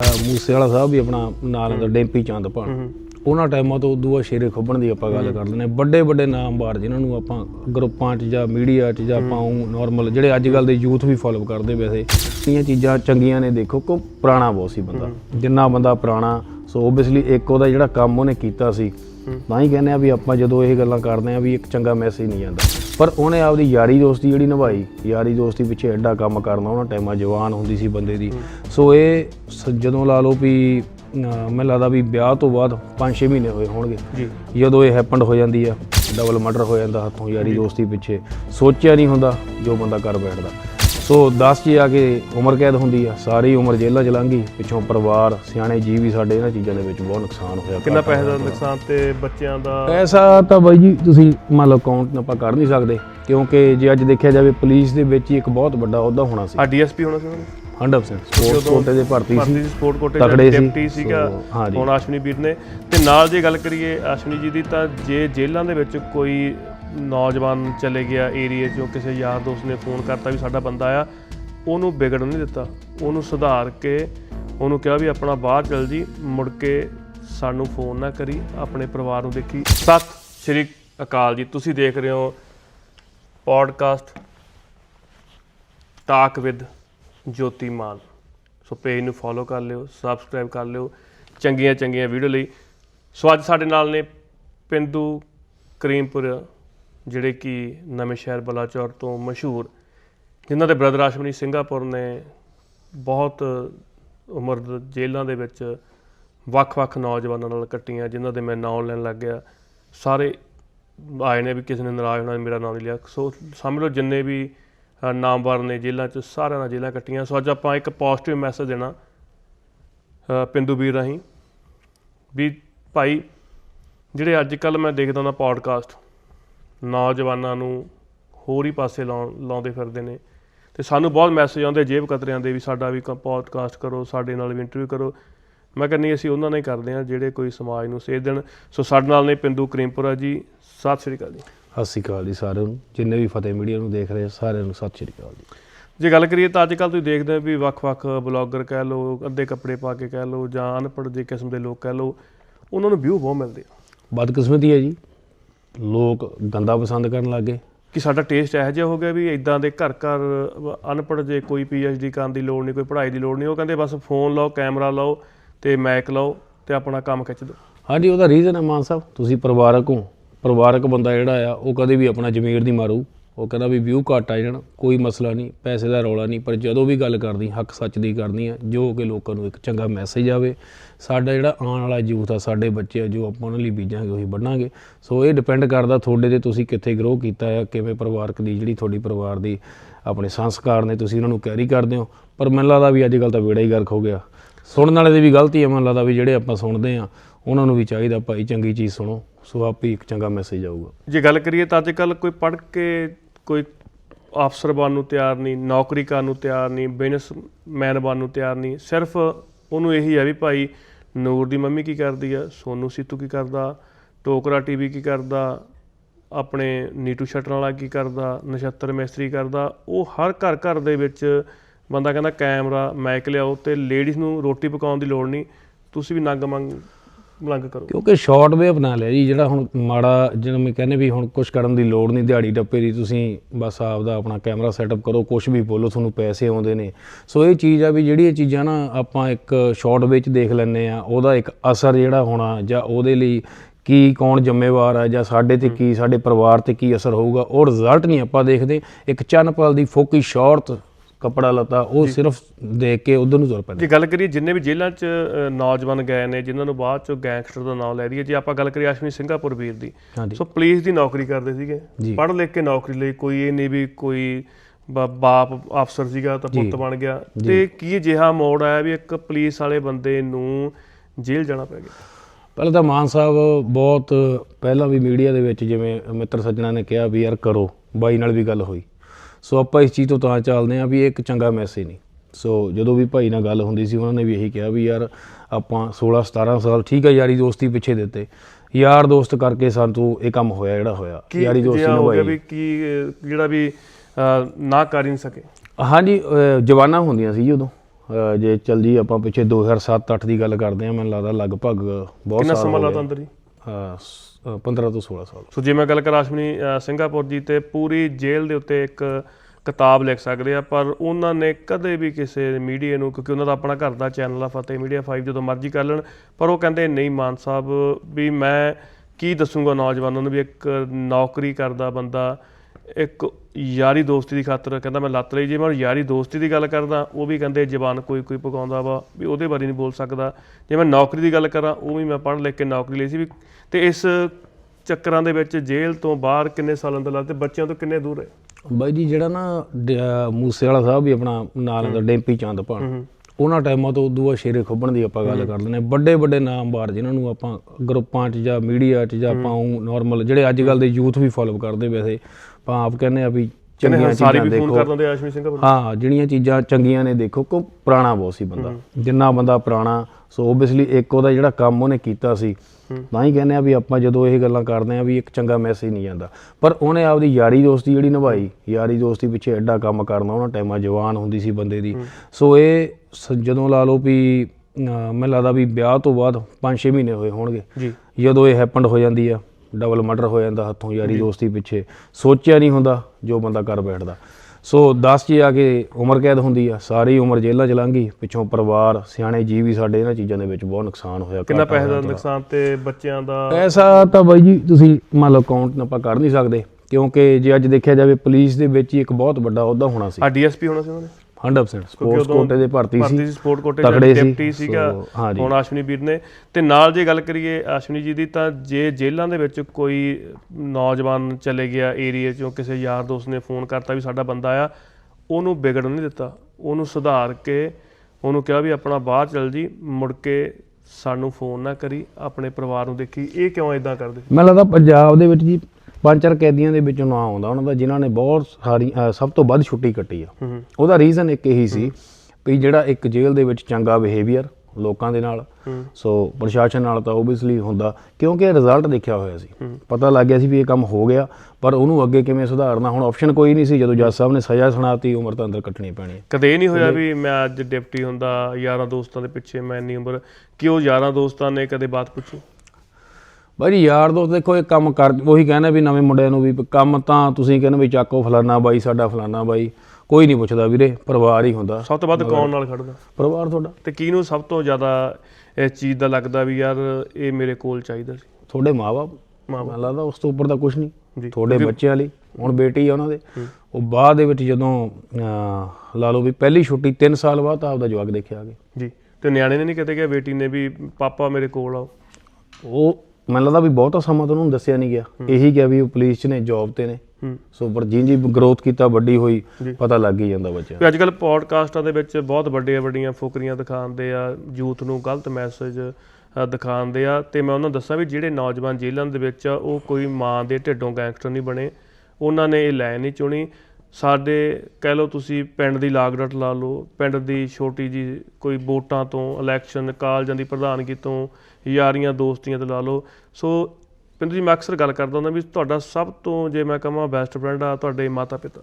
ਮੂਸੇ ਵਾਲਾ ਸਾਹਿਬ ਵੀ ਆਪਣਾ ਨਾਲ ਦਾ ਡੈਂਪੀ ਚੰਦਪਾਲ ਉਹਨਾਂ ਟਾਈਮਾਂ ਤੋਂ ਉਦੋਂ ਬਾਅਦ ਸ਼ੇਰੇ ਖੁੱਬਣ ਦੀ ਆਪਾਂ ਗੱਲ ਕਰਦੇ ਨੇ ਵੱਡੇ ਵੱਡੇ ਨਾਮਵਾਰ ਜਿਨ੍ਹਾਂ ਨੂੰ ਆਪਾਂ ਗਰੁੱਪਾਂ 'ਚ ਜਾਂ ਮੀਡੀਆ 'ਚ ਜਾਂ ਆਪਾਂ ਨਾਰਮਲ ਜਿਹੜੇ ਅੱਜ ਕੱਲ ਦੇ ਯੂਥ ਵੀ ਫੋਲੋ ਕਰਦੇ ਵੈਸੇ ਇਹ ਚੀਜ਼ਾਂ ਚੰਗੀਆਂ ਨੇ ਦੇਖੋ ਕੋ ਪੁਰਾਣਾ ਬਹੁਤ ਸੀ ਬੰਦਾ। ਜਿੰਨਾ ਬੰਦਾ ਪੁਰਾਣਾ ਸੋ ਓਬਵੀਅਸਲੀ ਇੱਕ ਉਹਦਾ ਜਿਹੜਾ ਕੰਮ ਉਹਨੇ ਕੀਤਾ ਸੀ ਤਾਂ ਹੀ ਕਹਿੰਦੇ ਆ ਵੀ ਆਪਾਂ ਜਦੋਂ ਇਹ ਗੱਲਾਂ ਕਰਦੇ ਆ ਵੀ ਇੱਕ ਚੰਗਾ ਮੈਸੇਜ ਨਹੀਂ ਜਾਂਦਾ ਪਰ ਉਹਨੇ ਆਪਦੀ ਯਾਰੀ ਦੋਸਤੀ ਜਿਹੜੀ ਨਿਭਾਈ ਯਾਰੀ ਦੋਸਤੀ ਪਿੱਛੇ ਐਡਾ ਕੰਮ ਕਰਨਾ ਉਹਨਾਂ ਟਾਈਮਾਂ ਜਵਾਨ ਹੁੰਦੀ ਸੀ ਬੰਦੇ ਦੀ। ਸੋ ਇਹ ਜਦੋਂ ਲਾ ਲਓ ਵੀ ਮੈਨੂੰ ਲੱਗਦਾ ਵੀ ਵਿਆਹ ਤੋਂ ਬਾਅਦ 5-6 ਮਹੀਨੇ ਹੋਏ ਹੋਣਗੇ। ਜੀ। ਜਦੋਂ ਇਹ ਹੈਪਨਡ ਹੋ ਜਾਂਦੀ ਆ ਡਬਲ ਮਰਡਰ ਹੋ ਜਾਂਦਾ ਹੱਥੋਂ ਯਾਰੀ ਦੋਸਤੀ ਪਿੱਛੇ। ਸੋਚਿਆ ਨਹੀਂ ਹੁੰਦਾ ਜੋ ਬੰਦਾ ਕਰ ਬੈਠਦਾ। ਸੋ 10 ਚ ਆ ਕੇ ਉਮਰ ਕੈਦ ਹੁੰਦੀ ਆ ਸਾਰੀ ਉਮਰ ਜੇਲ੍ਹਾਂ ਚ ਲੰਘੀ ਪਿੱਛੋਂ ਪਰਿਵਾਰ ਸਿਆਣੇ ਜੀ ਵੀ ਸਾਡੇ ਇਹਨਾਂ ਚੀਜ਼ਾਂ ਦੇ ਵਿੱਚ ਬਹੁਤ ਨੁਕਸਾਨ ਹੋਇਆ ਕਿੰਨਾ ਪੈਸੇ ਦਾ ਨੁਕਸਾਨ ਤੇ ਬੱਚਿਆਂ ਦਾ ਪੈਸਾ ਤਾਂ ਬਾਈ ਜੀ ਤੁਸੀਂ ਮੰਨ ਲਓ ਅਕਾਊਂਟ ਆਪਾਂ ਕਰ ਨਹੀਂ ਸਕਦੇ ਕਿਉਂਕਿ ਜੇ ਅੱਜ ਦੇਖਿਆ ਜਾਵੇ ਪੁਲਿਸ ਦੇ ਵਿੱਚ ਹੀ ਇੱਕ ਬਹੁਤ ਵੱਡਾ ਅਹੁਦਾ ਹੋਣਾ ਸੀ ਆ ਡੀਐਸਪੀ ਹੋਣਾ ਸੀ ਉਹਨਾਂ ਨੂੰ 100% ਸਪੋਰਟਸ ਕੋਟੇ ਦੇ ਭਰਤੀ ਸੀ ਸਪੋਰਟ ਕੋਟੇ ਦਾ। ਡਿਪਟੀ ਸੀਗਾ। ਹੁਣ ਆਸ਼ਵਨੀ ਵੀਰ ਨੇ ਤੇ ਨਾਲ ਜੇ ਗੱਲ ਕਰੀਏ ਆਸ਼ਵਨੀ ਜੀ ਦੀ ਤਾਂ ਜੇ ਜੇਲ੍ਹਾਂ ਦੇ ਵਿੱਚ ਕੋਈ ਨੌਜਵਾਨ ਚਲੇ ਗਿਆ ਏਰੀਆ 'ਚੋਂ ਕਿਸੇ ਯਾਰ ਦੋਸਤ ਨੇ ਫੋਨ ਕਰਤਾ ਵੀ ਸਾਡਾ ਬੰਦਾ ਆ ਉਹਨੂੰ ਵਿਗੜਨ ਨਹੀਂ ਦਿੱਤਾ। ਉਹਨੂੰ ਸੁਧਾਰ ਕੇ ਉਹਨੂੰ ਕਿਹਾ ਵੀ ਆਪਣਾ ਬਾਹਰ ਚਲ ਜੀ, ਮੁੜ ਕੇ ਸਾਨੂੰ ਫੋਨ ਨਾ ਕਰੀ, ਆਪਣੇ ਪਰਿਵਾਰ ਨੂੰ ਦੇਖੀ। ਸਤਿ ਸ਼੍ਰੀ ਅਕਾਲ ਜੀ, ਤੁਸੀਂ ਦੇਖ ਰਹੇ ਹੋ podcast talk with Jyoti Mann. So page ਨੂੰ ਫੋਲੋ ਕਰ ਲਿਓ ਸਬਸਕ੍ਰਾਈਬ ਕਰ ਲਿਓ ਚੰਗੀਆਂ ਚੰਗੀਆਂ ਵੀਡੀਓ ਲਈ। ਸੋ ਅੱਜ ਸਾਡੇ ਨਾਲ ਨੇ ਪਿੰਦੂ ਕਰੀਮਪੁਰ ਜਿਹੜੇ ਕਿ ਨਵੇਂ ਸ਼ਹਿਰ ਬਲਾਚੌਰ ਤੋਂ ਮਸ਼ਹੂਰ ਜਿਨ੍ਹਾਂ ਦੇ ਬ੍ਰਦਰ ਆਸ਼ਮਨੀ ਸਿੰਘਾਪੁਰ ਨੇ ਬਹੁਤ ਉਮਰ ਜੇਲ੍ਹਾਂ ਦੇ ਵਿੱਚ ਵੱਖ-ਵੱਖ ਨੌਜਵਾਨਾਂ ਨਾਲ ਕੱਟੀਆਂ ਜਿਨ੍ਹਾਂ ਦੇ ਮੈਂ ਨਾਮ ਲੈਣ ਲੱਗ ਗਿਆ। ਸਾਰੇ ਆਏ ਨੇ ਵੀ ਕਿਸੇ ਨੇ ਨਾਰਾਜ਼ ਹੋਣਾ ਮੇਰਾ ਨਾਮ ਨਹੀਂ ਲਿਆ। ਸੋ ਸਮਝ ਲਓ ਜਿੰਨੇ ਵੀ ਅ, ਨਾਮਵਰ ਨੇ ਜੇਲ੍ਹਾਂ 'ਚ ਸਾਰਿਆਂ ਨਾਲ ਜੇਲ੍ਹਾਂ ਕੱਟੀਆਂ। ਸੋ ਅੱਜ ਆਪਾਂ ਇੱਕ ਪੋਜ਼ਿਟਿਵ ਮੈਸੇਜ ਦੇਣਾ ਪਿੰਦੂ ਵੀਰ ਰਾਹੀਂ। ਵੀ ਭਾਈ ਜਿਹੜੇ ਅੱਜ ਕੱਲ ਮੈਂ ਦੇਖਦਾ ਹੁੰਦਾ ਪੋਡਕਾਸਟ ਨੌਜਵਾਨਾਂ ਨੂੰ ਹੋਰ ਹੀ ਪਾਸੇ ਲਾਉਂਦੇ ਫਿਰਦੇ ਨੇ। ਤੇ ਸਾਨੂੰ ਬਹੁਤ ਮੈਸੇਜ ਆਉਂਦੇ ਜੇਬ ਕਤਰਿਆਂ ਦੇ ਵੀ ਸਾਡਾ ਵੀ ਪੋਡਕਾਸਟ ਕਰੋ ਸਾਡੇ ਨਾਲ ਵੀ ਇੰਟਰਵਿਊ ਕਰੋ। ਮੈਂ ਕਹਿੰਦੀ ਅਸੀਂ ਉਹਨਾਂ ਨਾਲ ਹੀ ਕਰਦੇ ਹਾਂ ਜਿਹੜੇ ਕੋਈ ਸਮਾਜ ਨੂੰ ਸੇਧ ਦੇਣ। ਸੋ ਸਾਡੇ ਨਾਲ ਨੇ ਪਿੰਦੂ ਕਰੀਮਪੁਰਾ ਜੀ। ਸਤਿ ਸ਼੍ਰੀ ਅਕਾਲ ਜੀ। ਸਤਿ ਸ਼੍ਰੀ ਅਕਾਲ ਜੀ ਸਾਰਿਆਂ ਨੂੰ। ਜਿੰਨੇ ਵੀ ਫਤਿਹ ਮੀਡੀਆ ਨੂੰ ਦੇਖ ਰਹੇ ਸਾਰਿਆਂ ਨੂੰ ਸਤਿ ਸ਼੍ਰੀ ਅਕਾਲ ਜੀ। ਜੇ ਗੱਲ ਕਰੀਏ ਤਾਂ ਅੱਜ ਕੱਲ ਤੁਸੀਂ ਦੇਖਦੇ ਹੋ ਵੀ ਵੱਖ-ਵੱਖ ਬਲੌਗਰ ਕਹਿ ਲਓ ਅੱਧੇ ਕੱਪੜੇ ਪਾ ਕੇ ਕਹਿ ਲਓ ਜਾਂ ਅਨਪੜ੍ਹ ਦੇ ਕਿਸਮ ਦੇ ਲੋਕ ਕਹਿ ਲਓ ਉਹਨਾਂ ਨੂੰ ਵਿਊ ਬਹੁਤ ਮਿਲਦੇ ਆ। ਬਦਕਿਸਮਤੀ ਹੈ ਜੀ। ਲੋਕ ਗੰਦਾ ਪਸੰਦ ਕਰਨ ਲੱਗੇ ਕਿ ਸਾਡਾ ਟੇਸਟ ਇਹੋ ਜਿਹਾ ਹੋ ਗਿਆ ਵੀ ਇਦਾਂ ਦੇ ਘਰ ਘਰ ਅਨਪੜ੍ਹ ਜੇ ਕੋਈ ਪੀਐਚਡੀ ਕਰਨ ਦੀ ਲੋੜ ਨਹੀਂ ਕੋਈ ਪੜ੍ਹਾਈ ਦੀ ਲੋੜ ਨਹੀਂ ਉਹ ਕਹਿੰਦੇ ਬਸ ਫੋਨ ਲਾਓ ਕੈਮਰਾ ਲਾਓ ਤੇ ਮੈਕ ਲਾਓ ਤੇ ਆਪਣਾ ਕੰਮ ਖਿੱਚ ਦਿਓ। ਹਾਂਜੀ ਉਹਦਾ ਰੀਜ਼ਨ ਹੈ ਮਾਨ ਸਾਹਿਬ ਤੁਸੀਂ ਪਰਿਵਾਰਕ ਹੋ। ਪਰਿਵਾਰਕ ਬੰਦਾ ਜਿਹੜਾ ਆ ਉਹ ਕਦੇ ਵੀ ਆਪਣਾ ਜ਼ਮੀਰ ਨਹੀਂ ਮਾਰੂ। ਉਹ ਕਹਿੰਦਾ ਵੀ ਵਿਊ ਘੱਟ ਆ ਜਾਣ ਕੋਈ ਮਸਲਾ ਨਹੀਂ, ਪੈਸੇ ਦਾ ਰੌਲਾ ਨਹੀਂ, ਪਰ ਜਦੋਂ ਵੀ ਗੱਲ ਕਰਦੀ ਹੱਕ ਸੱਚ ਦੀ ਕਰਨੀ ਆ, ਜੋ ਕਿ ਲੋਕਾਂ ਨੂੰ ਇੱਕ ਚੰਗਾ ਮੈਸੇਜ ਆਵੇ, ਸਾਡਾ ਜਿਹੜਾ ਆਉਣ ਵਾਲਾ ਯੂਥ ਆ, ਸਾਡੇ ਬੱਚੇ ਆ, ਜੋ ਆਪਾਂ ਉਹਨਾਂ ਲਈ ਬੀਜਾਂਗੇ, ਉਹੀ ਵੱਢਾਂਗੇ ਸੋ ਇਹ ਡਿਪੈਂਡ ਕਰਦਾ ਤੁਹਾਡੇ ਤੇ ਤੁਸੀਂ ਕਿੱਥੇ ਗਰੋ ਕੀਤਾ ਆ, ਕਿਵੇਂ ਪਰਿਵਾਰਕ ਦੀ ਜਿਹੜੀ ਤੁਹਾਡੀ ਪਰਿਵਾਰ ਦੀ ਆਪਣੇ ਸੰਸਕਾਰ ਨੇ, ਤੁਸੀਂ ਉਹਨਾਂ ਨੂੰ ਕੈਰੀ ਕਰਦੇ ਹੋ। ਪਰ ਮੈਨੂੰ ਲੱਗਦਾ ਵੀ ਅੱਜ ਕੱਲ ਤਾਂ ਬੇੜਾ ਹੀ ਗਰਕ ਹੋ ਗਿਆ। ਸੁਣਨ ਵਾਲੇ ਦੀ ਵੀ ਗਲਤੀ ਹੈ ਮੈਨੂੰ ਲੱਗਦਾ ਵੀ ਜਿਹੜੇ ਆਪਾਂ ਸੁਣਦੇ ਆ, ਉਹਨਾਂ ਨੂੰ ਵੀ ਚਾਹੀਦਾ, ਭਾਈ ਚੰਗੀ ਚੀਜ਼ ਸੁਣੋ ਸੋ ਆਪੇ ਇੱਕ ਚੰਗਾ ਮੈਸੇਜ ਆਊਗਾ। ਜੇ ਗੱਲ ਕਰੀਏ ਤਾਂ ਅੱਜ ਕੱਲ ਕੋਈ ਪੜ੍ਹ ਕੇ ਕੋਈ ਅਫਸਰ ਬਣਨ ਨੂੰ ਤਿਆਰ ਨਹੀਂ, ਨੌਕਰੀ ਕਰਨ ਨੂੰ ਤਿਆਰ ਨਹੀਂ, ਬਿਜ਼ਨਸਮੈਨ ਬਣਨ ਨੂੰ ਤਿਆਰ ਨਹੀਂ। ਸਿਰਫ ਉਹਨੂੰ ਇਹੀ ਹੈ ਵੀ ਭਾਈ, ਨੂਰ ਦੀ ਮੰਮੀ ਕੀ ਕਰਦੀ ਆ? ਸੋਨੂ ਸੀਤੂ ਕੀ ਕਰਦਾ? ਟੋਕਰਾ ਟੀਵੀ ਕੀ ਕਰਦਾ? ਆਪਣੇ ਨੀਟੂ ਸ਼ਟਰ ਵਾਲਾ ਕੀ ਕਰਦਾ? ਨਛੱਤਰ ਮਿਸਤਰੀ ਕਰਦਾ? ਉਹ ਹਰ ਘਰ ਘਰ ਦੇ ਵਿੱਚ ਬੰਦਾ ਕਹਿੰਦਾ, ਕੈਮਰਾ, ਮਾਈਕ ਲਿਆਓ ਤੇ ਲੇਡੀਜ਼ ਨੂੰ ਰੋਟੀ ਪਕਾਉਣ ਦੀ ਲੋੜ ਨਹੀਂ। ਤੁਸੀਂ ਵੀ ਨੰਗ ਮੰਗ ਮਲੰਗ ਕਰੋ। ਕਿਉਂਕਿ ਸ਼ਾਰਟ ਵੇ ਬਣਾ ਲਿਆ ਜੀ, ਜਿਹੜਾ ਹੁਣ ਮਾੜਾ ਜਿਹਨੂੰ ਮੈਂ ਕਹਿੰਦੇ ਵੀ ਹੁਣ ਕੁਝ ਕਰਨ ਦੀ ਲੋੜ ਨਹੀਂ, ਦਿਹਾੜੀ ਟੱਪੇ ਦੀ, ਤੁਸੀਂ ਬਸ ਆਪਦਾ ਆਪਣਾ ਕੈਮਰਾ ਸੈਟਅਪ ਕਰੋ ਕੁਝ ਵੀ ਬੋਲੋ, ਤੁਹਾਨੂੰ ਪੈਸੇ ਆਉਂਦੇ ਨੇ। ਸੋ ਇਹ ਚੀਜ਼ ਆ ਵੀ ਜਿਹੜੀ ਇਹ ਚੀਜ਼ਾਂ ਨਾ ਆਪਾਂ ਇੱਕ ਸ਼ਾਰਟ ਵਿੱਚ ਦੇਖ ਲੈਂਦੇ ਆ ਉਹਦਾ ਇੱਕ ਅਸਰ ਜਿਹੜਾ ਹੋਣਾ ਜਾਂ ਉਹਦੇ ਲਈ ਕੀ ਕੌਣ ਜ਼ਿੰਮੇਵਾਰ ਹੈ ਜਾਂ ਸਾਡੇ ਤੇ ਕੀ, ਸਾਡੇ ਪਰਿਵਾਰ ਤੇ ਕੀ ਅਸਰ ਹੋਊਗਾ, ਉਹ ਰਿਜ਼ਲਟ ਨਹੀਂ ਆਪਾਂ ਦੇਖਦੇ। ਇੱਕ ਚੰਨਪਲ ਦੀ ਫੋਕੀ ਸ਼ਾਰਟ ਕਪੜਾ ਲਤਾ ਉਹ ਸਿਰਫ ਦੇਖ ਕੇ ਉਧਰ ਨੂੰ ਤੁਰ ਪੈਂਦੇ ਜੇ ਗੱਲ ਕਰੀਏ ਜਿੰਨੇ ਵੀ ਜੇਲ੍ਹਾਂ 'ਚ ਨੌਜਵਾਨ ਗਏ ਨੇ ਜਿਨ੍ਹਾਂ ਨੂੰ ਬਾਅਦ 'ਚ ਗੈਂਗਸਟਰ ਦਾ ਨਾਮ ਲੈ ਦਈਏ ਜੇ ਆਪਾਂ ਗੱਲ ਕਰੀਏ ਅਸ਼ਵਨੀ ਸਿੰਘਾਪੁਰ ਵੀਰ ਦੀ ਸੋ ਪੁਲਿਸ ਦੀ ਨੌਕਰੀ ਕਰਦੇ ਸੀਗੇ। ਪੜ੍ਹ ਲਿਖ ਕੇ ਨੌਕਰੀ ਲਈ ਕੋਈ ਇਹ ਨਹੀਂ ਵੀ ਕੋਈ ਬਾਪ ਅਫਸਰ ਸੀਗਾ ਤਾਂ ਪੁੱਤ। ਬਣ ਗਿਆ। ਤੇ ਕੀ ਅਜਿਹਾ ਮੋੜ ਆਇਆ ਵੀ ਇੱਕ ਪੁਲਿਸ ਵਾਲੇ ਬੰਦੇ ਨੂੰ ਜੇਲ੍ਹ ਜਾਣਾ ਪੈ ਗਿਆ? ਪਹਿਲਾਂ ਤਾਂ ਮਾਨ ਸਾਹਿਬ ਬਹੁਤ ਪਹਿਲਾਂ ਵੀ ਮੀਡੀਆ ਦੇ ਵਿੱਚ ਜਿਵੇਂ ਮਿੱਤਰ ਸੱਜਣਾ ਨੇ ਕਿਹਾ ਵੀ ਯਾਰ ਕਰੋ ਬਾਈ ਨਾਲ ਵੀ ਗੱਲ ਹੋਈ। ਸੋ ਆਪਾਂ ਇਸ ਚੀਜ਼ ਤੋਂ ਤਾਂ ਚੱਲਦੇ ਆਂ ਵੀ ਇਹ ਇੱਕ ਚੰਗਾ ਮੈਸੇਜ ਨਹੀਂ। ਸੋ ਜਦੋਂ ਵੀ ਭਾਈ ਨਾਲ ਗੱਲ ਹੁੰਦੀ ਸੀ ਉਹਨਾਂ ਨੇ ਵੀ ਇਹੀ ਕਿਹਾ ਵੀ ਯਾਰ ਆਪਾਂ 16 17 ਸਾਲ ਠੀਕ ਹੈ ਯਾਰੀ ਦੋਸਤੀ ਪਿੱਛੇ ਦਿੱਤੇ। ਯਾਰ ਦੋਸਤ ਕਰਕੇ ਸਾਨੂੰ ਇਹ ਕੰਮ ਹੋਇਆ ਜਿਹੜਾ ਹੋਇਆ। ਯਾਰੀ ਦੋਸਤੀ ਨਿਭਾਈ। ਵੀ ਕੀ ਜਿਹੜਾ ਵੀ ਨਾ ਕਰ ਨਹੀਂ ਸਕੇ? ਹਾਂਜੀ ਜਵਾਨਾਂ ਹੁੰਦੀਆਂ ਸੀ ਉਦੋਂ। ਜੇ ਚੱਲ ਜੀ ਆਪਾਂ ਪਿੱਛੇ 2007-8 ਦੀ ਗੱਲ ਕਰਦੇ ਆ ਮੈਨੂੰ ਲੱਗਦਾ ਲਗਭਗ ਬਹੁਤ ਕਿੰਨਾ ਸਾਲ ਸਮਾਂ ਹੋ ਲੱਗਦਾ ਗਏ। ਅੰਦਰ ਜੀ? 15 ਤੋਂ 16 ਸਾਲ ਸੋ ਜੇ ਮੈਂ ਗੱਲ ਕਰਾਂ ਅਸ਼ਮਨੀ ਅ, ਸਿੰਗਾਪੁਰ ਜੀ ਤੇ ਪੂਰੀ ਜੇਲ੍ਹ ਦੇ ਉੱਤੇ ਇੱਕ ਕਿਤਾਬ ਲਿਖ ਸਕਦੇ ਆ ਪਰ ਉਹਨਾਂ ਨੇ ਕਦੇ ਵੀ ਕਿਸੇ ਮੀਡੀਆ ਨੂੰ ਕਿਉਂਕਿ ਉਹਨਾਂ ਦਾ ਆਪਣਾ ਘਰ ਦਾ ਚੈਨਲ ਆ ਫਤਿਹ ਮੀਡੀਆ 5 ਜਦੋਂ ਮਰਜ਼ੀ ਕਰ ਲੈਣ ਪਰ ਉਹ ਕਹਿੰਦੇ ਨਹੀਂ ਮਾਨ ਸਾਹਿਬ ਵੀ ਮੈਂ ਕੀ ਦੱਸੂਗਾ ਨੌਜਵਾਨਾਂ ਨੂੰ ਵੀ ਇੱਕ ਨੌਕਰੀ ਕਰਦਾ ਬੰਦਾ ਇੱਕ ਯਾਰੀ ਦੋਸਤੀ ਦੀ ਖਾਤਰ ਕਹਿੰਦਾ ਮੈਂ ਲੱਤ ਲਈ ਜੇ ਮੈਂ ਯਾਰੀ ਦੋਸਤੀ ਦੀ ਗੱਲ ਕਰਦਾ ਉਹ ਵੀ ਕਹਿੰਦੇ ਜ਼ਬਾਨ ਕੋਈ ਕੋਈ ਪਕਾਉਂਦਾ ਵਾ ਵੀ ਉਹਦੇ ਬਾਰੇ ਨਹੀਂ ਬੋਲ ਸਕਦਾ। ਜੇ ਮੈਂ ਨੌਕਰੀ ਦੀ ਗੱਲ ਕਰਾਂ ਉਹ ਵੀ ਮੈਂ ਪੜ੍ਹ ਲਿਖ ਕੇ ਨੌਕਰੀ ਲਈ ਸੀ ਵੀ ਤੇ ਇਸ ਚੱਕਰਾਂ ਦੇ ਵਿੱਚ ਜੇਲ੍ਹ ਤੋਂ ਬਾਹਰ ਕਿੰਨੇ ਸਾਲਾਂ ਦਾ ਤੇ ਬੱਚਿਆਂ ਤੋਂ ਕਿੰਨੇ ਦੂਰ ਹੈ ਬਾਈ ਜੀ ਜਿਹੜਾ ਨਾ ਮੂਸੇ ਵਾਲਾ ਸਾਹਿਬ ਵੀ ਆਪਣਾ ਨਾਲ ਦਾ ਡੈਂਪੀ ਚੰਦਪਾਲ ਉਹਨਾਂ ਟਾਈਮਾਂ ਤੋਂ ਉਦੋਂ ਬਾਅਦ ਸ਼ੇਰੇ ਖੁੱਬਣ ਦੀ ਆਪਾਂ ਗੱਲ ਕਰਦੇ ਨੇ ਵੱਡੇ ਵੱਡੇ ਨਾਮਵਾਰ ਜਿਨ੍ਹਾਂ ਨੂੰ ਆਪਾਂ ਗਰੁੱਪਾਂ 'ਚ ਜਾਂ ਮੀਡੀਆ 'ਚ ਜਾਂ ਆਪਾਂ ਨਾਰਮਲ ਜਿਹੜੇ ਅੱਜ ਕੱਲ ਦੇ ਯੂਥ ਵੀ ਫੋਲੋ ਕਰਦੇ ਵੈਸੇ ਆਪਾਂ ਆਪ ਕਹਿੰਦੇ ਆ ਵੀ ਚੰਗੀਆਂ ਚੀਜ਼ਾਂ ਵੀ ਫੋਨ ਦੇਖੋ। ਕਰ ਦਿੰਦੇ ਆ ਆਸ਼ਮੀ ਸਿੰਘ ਹਾਂ ਜਿਹੜੀਆਂ ਚੀਜ਼ਾਂ ਚੰਗੀਆਂ ਨੇ ਦੇਖੋ ਕੋ ਪੁਰਾਣਾ ਬਹੁਤ ਸੀ ਬੰਦਾ। ਜਿੰਨਾ ਬੰਦਾ ਪੁਰਾਣਾ ਸੋ ਓਬਵੀਅਸਲੀ ਇੱਕ ਉਹਦਾ ਜਿਹੜਾ ਕੰਮ ਉਹਨੇ ਕੀਤਾ ਸੀ ਤਾਂ ਹੀ ਕਹਿੰਦੇ ਆ ਵੀ ਆਪਾਂ ਜਦੋਂ ਇਹ ਗੱਲਾਂ ਕਰਦੇ ਆ ਵੀ ਇੱਕ ਚੰਗਾ ਮੈਸੇਜ ਨਹੀਂ ਜਾਂਦਾ ਪਰ ਉਹਨੇ ਆਪਦੀ ਯਾਰੀ ਦੋਸਤੀ ਜਿਹੜੀ ਨਿਭਾਈ ਯਾਰੀ ਦੋਸਤੀ ਪਿੱਛੇ ਐਡਾ ਕੰਮ ਕਰਨਾ ਉਹਨਾਂ ਟਾਈਮਾਂ ਜਵਾਨ ਹੁੰਦੀ ਸੀ ਬੰਦੇ ਦੀ। ਸੋ ਇਹ ਜਦੋਂ ਲਾ ਲਓ ਵੀ ਮੈਨੂੰ ਲੱਗਦਾ ਵੀ ਵਿਆਹ ਤੋਂ ਬਾਅਦ 5-6 ਮਹੀਨੇ ਹੋਏ ਹੋਣਗੇ। ਜੀ। ਜਦੋਂ ਇਹ ਹੈਪਨਡ ਹੋ ਜਾਂਦੀ ਆ ਡਬਲ ਮਰਡਰ ਹੋ ਜਾਂਦਾ ਹੱਥੋਂ ਯਾਰੀ ਦੋਸਤੀ ਪਿੱਛੇ। ਸੋਚਿਆ ਨਹੀਂ ਹੁੰਦਾ ਜੋ ਬੰਦਾ ਕਰ ਬੈਠਦਾ। ਸੋ 10 ਚ ਆ ਕੇ ਉਮਰ ਕੈਦ ਹੁੰਦੀ ਆ ਸਾਰੀ ਉਮਰ ਜੇਲ੍ਹਾਂ ਚ ਲੰਘੀ ਪਿੱਛੋਂ ਪਰਿਵਾਰ ਸਿਆਣੇ ਜੀ ਵੀ ਸਾਡੇ ਇਹਨਾਂ ਚੀਜ਼ਾਂ ਦੇ ਵਿੱਚ ਬਹੁਤ ਨੁਕਸਾਨ ਹੋਇਆ ਕਿੰਨਾ ਪੈਸੇ ਦਾ। ਨੁਕਸਾਨ ਤੇ ਬੱਚਿਆਂ ਦਾ? ਪੈਸਾ ਤਾਂ ਬਾਈ ਜੀ ਤੁਸੀਂ ਮੰਨ ਲਓ ਅਕਾਊਂਟ ਆਪਾਂ ਕਰ ਨਹੀਂ ਸਕਦੇ ਕਿਉਂਕਿ ਜੇ ਅੱਜ ਦੇਖਿਆ ਜਾਵੇ ਪੁਲਿਸ ਦੇ ਵਿੱਚ ਹੀ ਇੱਕ ਬਹੁਤ ਵੱਡਾ ਅਹੁਦਾ ਹੋਣਾ ਸੀ। ਆ ਡੀਐਸਪੀ ਹੋਣਾ ਸੀ ਉਹਨਾਂ ਨੇ? 100% ਸਪੋਰਟਸ ਕੋਟੇ ਦੇ ਭਰਤੀ ਭਰਤੀ ਸੀ ਸੀ ਸਪੋਰਟ ਕੋਟੇ ਸੀ, ਡਿਪਟੀ ਸੀਗਾ। ਹੁਣ ਆਸ਼ਵਨੀ ਵੀਰ ਨੇ। ਤੇ ਨਾਲ ਜੇ ਗੱਲ ਕਰੀਏ ਆਸ਼ਵਨੀ ਜੀ ਦੀ ਤਾਂ ਜੇ ਜੇਲ੍ਹਾਂ ਦੇ ਵਿੱਚ ਕੋਈ ਨੌਜਵਾਨ ਚਲੇ ਗਿਆ ਏਰੀਆ ਚੋਂ ਕਿਸੇ ਯਾਰ ਦੋਸਤ ਨੇ ਫੋਨ ਕਰਤਾ ਵੀ ਸਾਡਾ ਬੰਦਾ ਆ ਉਹਨੂੰ ਵਿਗੜਨ ਨਹੀਂ ਦਿੱਤਾ। ਉਹਨੂੰ ਸੁਧਾਰ ਕੇ ਉਹਨੂੰ ਕਿਹਾ ਵੀ ਆਪਣਾ ਬਾਹਰ ਚਲ ਜੀ ਮੁੜ ਕੇ ਸਾਨੂੰ ਫੋਨ ਨਾ ਕਰੀ ਆਪਣੇ ਪਰਿਵਾਰ ਨੂੰ ਦੇਖੀ। ਇਹ ਕਿਉਂ ਇਦਾਂ ਕਰਦੇ? ਮੈਨੂੰ ਲੱਗਦਾ ਪੰਜਾਬ ਦੇ ਵਿੱਚ ਜੀ ਪੰਜ ਚਾਰ ਕੈਦੀਆਂ ਦੇ ਵਿੱਚੋਂ ਨਾਂ ਆਉਂਦਾ। ਉਹਨਾਂ ਦਾ ਜਿਨ੍ਹਾਂ ਨੇ ਬਹੁਤ ਸਾਰੀ ਸਭ ਤੋਂ ਵੱਧ ਛੁੱਟੀ ਕੱਟੀ ਆ। ਉਹਦਾ ਰੀਜ਼ਨ ਇੱਕ ਇਹੀ ਸੀ ਵੀ ਜਿਹੜਾ ਇੱਕ ਜੇਲ੍ਹ ਦੇ ਵਿੱਚ ਚੰਗਾ ਬਿਹੇਵੀਅਰ ਲੋਕਾਂ ਦੇ ਨਾਲ ਸੋ ਪ੍ਰਸ਼ਾਸਨ ਨਾਲ ਤਾਂ ਓਬਵੀਅਸਲੀ ਹੁੰਦਾ ਕਿਉਂਕਿ ਰਿਜ਼ਲਟ ਦੇਖਿਆ ਹੋਇਆ ਸੀ। ਪਤਾ ਲੱਗ ਗਿਆ ਸੀ ਵੀ ਇਹ ਕੰਮ ਹੋ ਗਿਆ ਪਰ ਉਹਨੂੰ ਅੱਗੇ ਕਿਵੇਂ ਸੁਧਾਰਨਾ ਹੁਣ ਆਪਸ਼ਨ ਕੋਈ ਨਹੀਂ ਸੀ ਜਦੋਂ ਜੱਜ ਸਾਹਿਬ ਨੇ ਸਜ਼ਾ ਸੁਣਾਤੀ ਉਮਰ ਤਾਂ ਅੰਦਰ ਕੱਟਣੀ ਪੈਣੀ। ਹੈ ਕਦੇ ਨਹੀਂ ਹੋਇਆ ਵੀ ਮੈਂ ਅੱਜ ਡਿਪਟੀ ਹੁੰਦਾ ਯਾਰਾਂ ਦੋਸਤਾਂ ਦੇ ਪਿੱਛੇ ਮੈਂ ਇੰਨੀ ਉਮਰ ਕਿ ਉਹ ਯਾਰਾਂ ਦੋਸਤਾਂ ਨੇ ਕਦੇ ਬਾਤ ਪੁੱਛੀ? ਬਾਈ ਯਾਰ ਦੋਸਤ ਦੇਖੋ ਇਹ ਕੰਮ ਕਰ ਉਹੀ ਕਹਿੰਦੇ ਵੀ ਨਵੇਂ ਮੁੰਡਿਆਂ ਨੂੰ ਵੀ ਕੰਮ ਤਾਂ ਤੁਸੀਂ ਕਹਿੰਦੇ ਵੀ ਚੱਕੋ ਫਲਾਨਾ ਬਾਈ ਸਾਡਾ ਫਲਾਨਾ ਬਾਈ। ਕੋਈ ਨਹੀਂ ਪੁੱਛਦਾ ਵੀਰੇ ਪਰਿਵਾਰ ਹੀ ਹੁੰਦਾ। ਸਭ ਤੋਂ ਵੱਧ ਕੌਣ ਨਾਲ ਖੜਦਾ? ਪਰਿਵਾਰ ਤੁਹਾਡਾ। ਤੇ ਕਿਹਨੂੰ ਸਭ ਤੋਂ ਜ਼ਿਆਦਾ ਇਸ ਚੀਜ਼ ਦਾ ਲੱਗਦਾ ਵੀ ਯਾਰ ਇਹ ਮੇਰੇ ਕੋਲ ਚਾਹੀਦਾ ਸੀ? ਤੁਹਾਡੇ ਮਾਪੇ ਮਾਂ ਮੈਨੂੰ ਲੱਗਦਾ ਉਸ ਤੋਂ ਉੱਪਰ ਤਾਂ ਕੁਝ ਨਹੀਂ। ਤੁਹਾਡੇ ਬੱਚਿਆਂ ਲਈ ਹੁਣ ਬੇਟੀ ਆ ਉਹਨਾਂ ਦੇ। ਉਹ ਬਾਅਦ ਦੇ ਵਿੱਚ ਜਦੋਂ ਲਾ ਲਓ ਵੀ ਪਹਿਲੀ ਛੁੱਟੀ 3 ਸਾਲ ਬਾਅਦ ਆਪਦਾ ਜਵਾਕ ਦੇਖਿਆ ਆ ਗਿਆ ਜੀ। ਤੇ ਨਿਆਣੇ ਨੇ ਨਹੀਂ ਕਦੇ ਕਿਹਾ ਬੇਟੀ ਨੇ ਵੀ ਪਾਪਾ ਮੇਰੇ ਕੋਲ ਆਓ। ਉਹ ਮੈਨੂੰ ਲੱਗਦਾ ਵੀ ਬਹੁਤਾ ਸਮਾਂ ਤਾਂ ਉਹਨੂੰ ਦੱਸਿਆ ਨਹੀਂ ਗਿਆ। ਇਹੀ ਕਿਹਾ ਵੀ ਉਹ ਪੁਲਿਸ 'ਚ ਨੇ ਜੌਬ ਤੇ ਨੇ। ਸੋ ਪਰ ਜਿਂ ਜੀ ਗਰੋਥ ਕੀਤਾ ਵੱਡੀ ਹੋਈ। ਪਤਾ ਲੱਗ ਹੀ ਜਾਂਦਾ ਬੱਚਿਆਂ ਨੂੰ। ਅੱਜ ਕੱਲ ਪੋਡਕਾਸਟਾਂ ਦੇ ਵਿੱਚ ਬਹੁਤ ਵੱਡੀਆਂ ਵੱਡੀਆਂ ਫੁਕਰੀਆਂ ਦਿਖਾਉਂਦੇ ਆ ਯੂਥ ਨੂੰ ਗਲਤ ਮੈਸੇਜ ਦਿਖਾਉਂਦੇ ਆ। ਤੇ ਮੈਂ ਉਹਨਾਂ ਨੂੰ ਦੱਸਾਂ ਵੀ ਜਿਹੜੇ ਨੌਜਵਾਨ ਜੇਲ੍ਹਾਂ ਦੇ ਵਿੱਚ ਆ ਉਹ ਕੋਈ ਮਾਂ ਦੇ ਢਿੱਡੋਂ ਗੈਂਗਸਟਰ ਨਹੀਂ ਬਣੇ। ਉਹਨਾਂ ਨੇ ਇਹ ਲੈ ਨਹੀਂ ਚੁਣੀ। ਸਾਡੇ ਕਹਿ ਲਓ ਤੁਸੀਂ ਪਿੰਡ ਦੀ ਲਾਗਡਟ ਲਾ ਲਓ ਪਿੰਡ ਦੀ ਛੋਟੀ ਜੀ ਕੋਈ ਵੋਟਾਂ ਤੋਂ ਇਲੈਕਸ਼ਨ ਕਾਲਜਾਂ ਦੀ ਪ੍ਰਧਾਨਗੀ ਤੋਂ ਯਾਰੀਆਂ ਦੋਸਤੀਆਂ ਤੋਂ ਲਾ ਲਓ। ਸੋ ਪਿੰਡ ਜੀ ਮੈਂ ਅਕਸਰ ਗੱਲ ਕਰਦਾ ਹੁੰਦਾ ਵੀ ਤੁਹਾਡਾ ਸਭ ਤੋਂ ਜੇ ਮੈਂ ਕਹਾਂ ਬੈਸਟ ਫਰੈਂਡ ਆ ਤੁਹਾਡੇ ਮਾਤਾ ਪਿਤਾ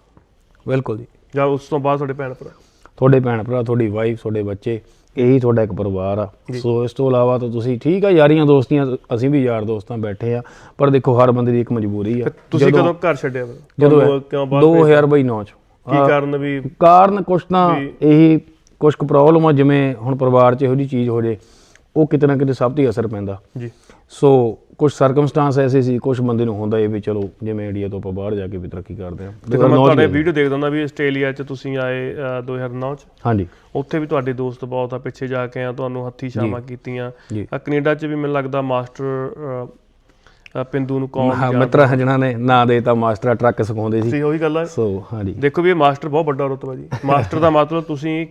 ਬਿਲਕੁਲ ਜੀ। ਜਾਂ ਉਸ ਤੋਂ ਬਾਅਦ ਤੁਹਾਡੇ ਭੈਣ ਭਰਾ ਤੁਹਾਡੇ ਭੈਣ ਭਰਾ ਤੁਹਾਡੀ ਵਾਈਫ ਤੁਹਾਡੇ ਬੱਚੇ। ਇਹੀ ਤੁਹਾਡਾ ਇੱਕ ਪਰਿਵਾਰ ਆ। ਸੋ ਇਸ ਤੋਂ ਇਲਾਵਾ ਤਾਂ ਤੁਸੀਂ ਠੀਕ ਆ ਯਾਰੀਆਂ ਦੋਸਤੀਆਂ ਅਸੀਂ ਵੀ ਯਾਰ ਦੋਸਤਾਂ ਬੈਠੇ ਆ ਪਰ ਦੇਖੋ ਹਰ ਬੰਦੇ ਦੀ ਇੱਕ ਮਜਬੂਰੀ ਆ। ਤੁਸੀਂ ਕਦੋਂ ਘਰ ਛੱਡਿਆ ਜਦੋਂ ਕਿਉਂ ਬਾਹਰ 2009 ਚ। ਕੀ ਕਾਰਨ ਵੀ? ਕਾਰਨ ਕੁਛ ਤਾਂ ਵੀ- ਇਹੀ ਕੁਛ ਕੁ ਪ੍ਰੋਬਲਮ ਆ ਜਿਵੇਂ ਹੁਣ ਪਰਿਵਾਰ 'ਚ ਇਹੋ ਜਿਹੀ ਚੀਜ਼ ਹੋ ਜੇ ਉਹ ਕਿਤੇ ਨਾ ਕਿਤੇ ਸਭ ਤੇ ਅਸਰ ਪੈਂਦਾ। ਜੀ। ਸੋ ਕੁਝ ਸਰਕਮਸਟੈਂਸ ਐਸੇ ਸੀ ਕੁਝ ਬੰਦੇ ਨੂੰ ਹੁੰਦਾ ਇਹ ਵੀ ਚਲੋ ਜਿਵੇਂ ਇੰਡੀਆ ਤੋਂ ਆਪਾਂ ਬਾਹਰ ਜਾ ਕੇ ਵੀ ਤਰੱਕੀ ਕਰਦੇ ਆ ਤੇ ਮੈਂ ਤੁਹਾਡੇ ਵੀਡੀਓ ਦੇਖਦਾ ਹੁੰਦਾ ਵੀ ਆਸਟ੍ਰੇਲੀਆ 'ਚ ਤੁਸੀਂ ਆਏ ਅ, 2009 'ਚ। ਹਾਂਜੀ। ਉੱਥੇ ਵੀ ਤੁਹਾਡੇ ਦੋਸਤ ਬਹੁਤ ਆ ਪਿੱਛੇ ਜਾ ਕੇ ਆ ਤੁਹਾਨੂੰ ਹੱਥੀ ਛਾਵਾਂ ਕੀਤੀਆਂ। ਜੀ। ਆ ਕੈਨੇਡਾ 'ਚ ਵੀ ਮੈਨੂੰ ਲੱਗਦਾ ਮਾਸਟਰ ਅ, ਅ, ਪਿੰਦੂ ਨੂੰ ਕੌਣ ਹਾਂ ਮਿੱਤਰਾਂ ਜਿਹਨਾਂ ਨੇ ਨਾਂ ਦੇਤਾ ਮਾਸਟਰ ਟਰੱਕ ਸਿਖਾਉਂਦੇ ਸੀ। ਸੀ ਉਹੀ ਗੱਲ ਆ। ਸੋ ਹਾਂਜੀ। ਦੇਖੋ ਵੀ ਇਹ ਮਾਸਟਰ ਬਹੁਤ ਵੱਡਾ ਰੁਤਬਾ ਜੀ। ਮਾਸਟਰ ਦਾ ਮਤਲਬ ਤੁਸੀਂ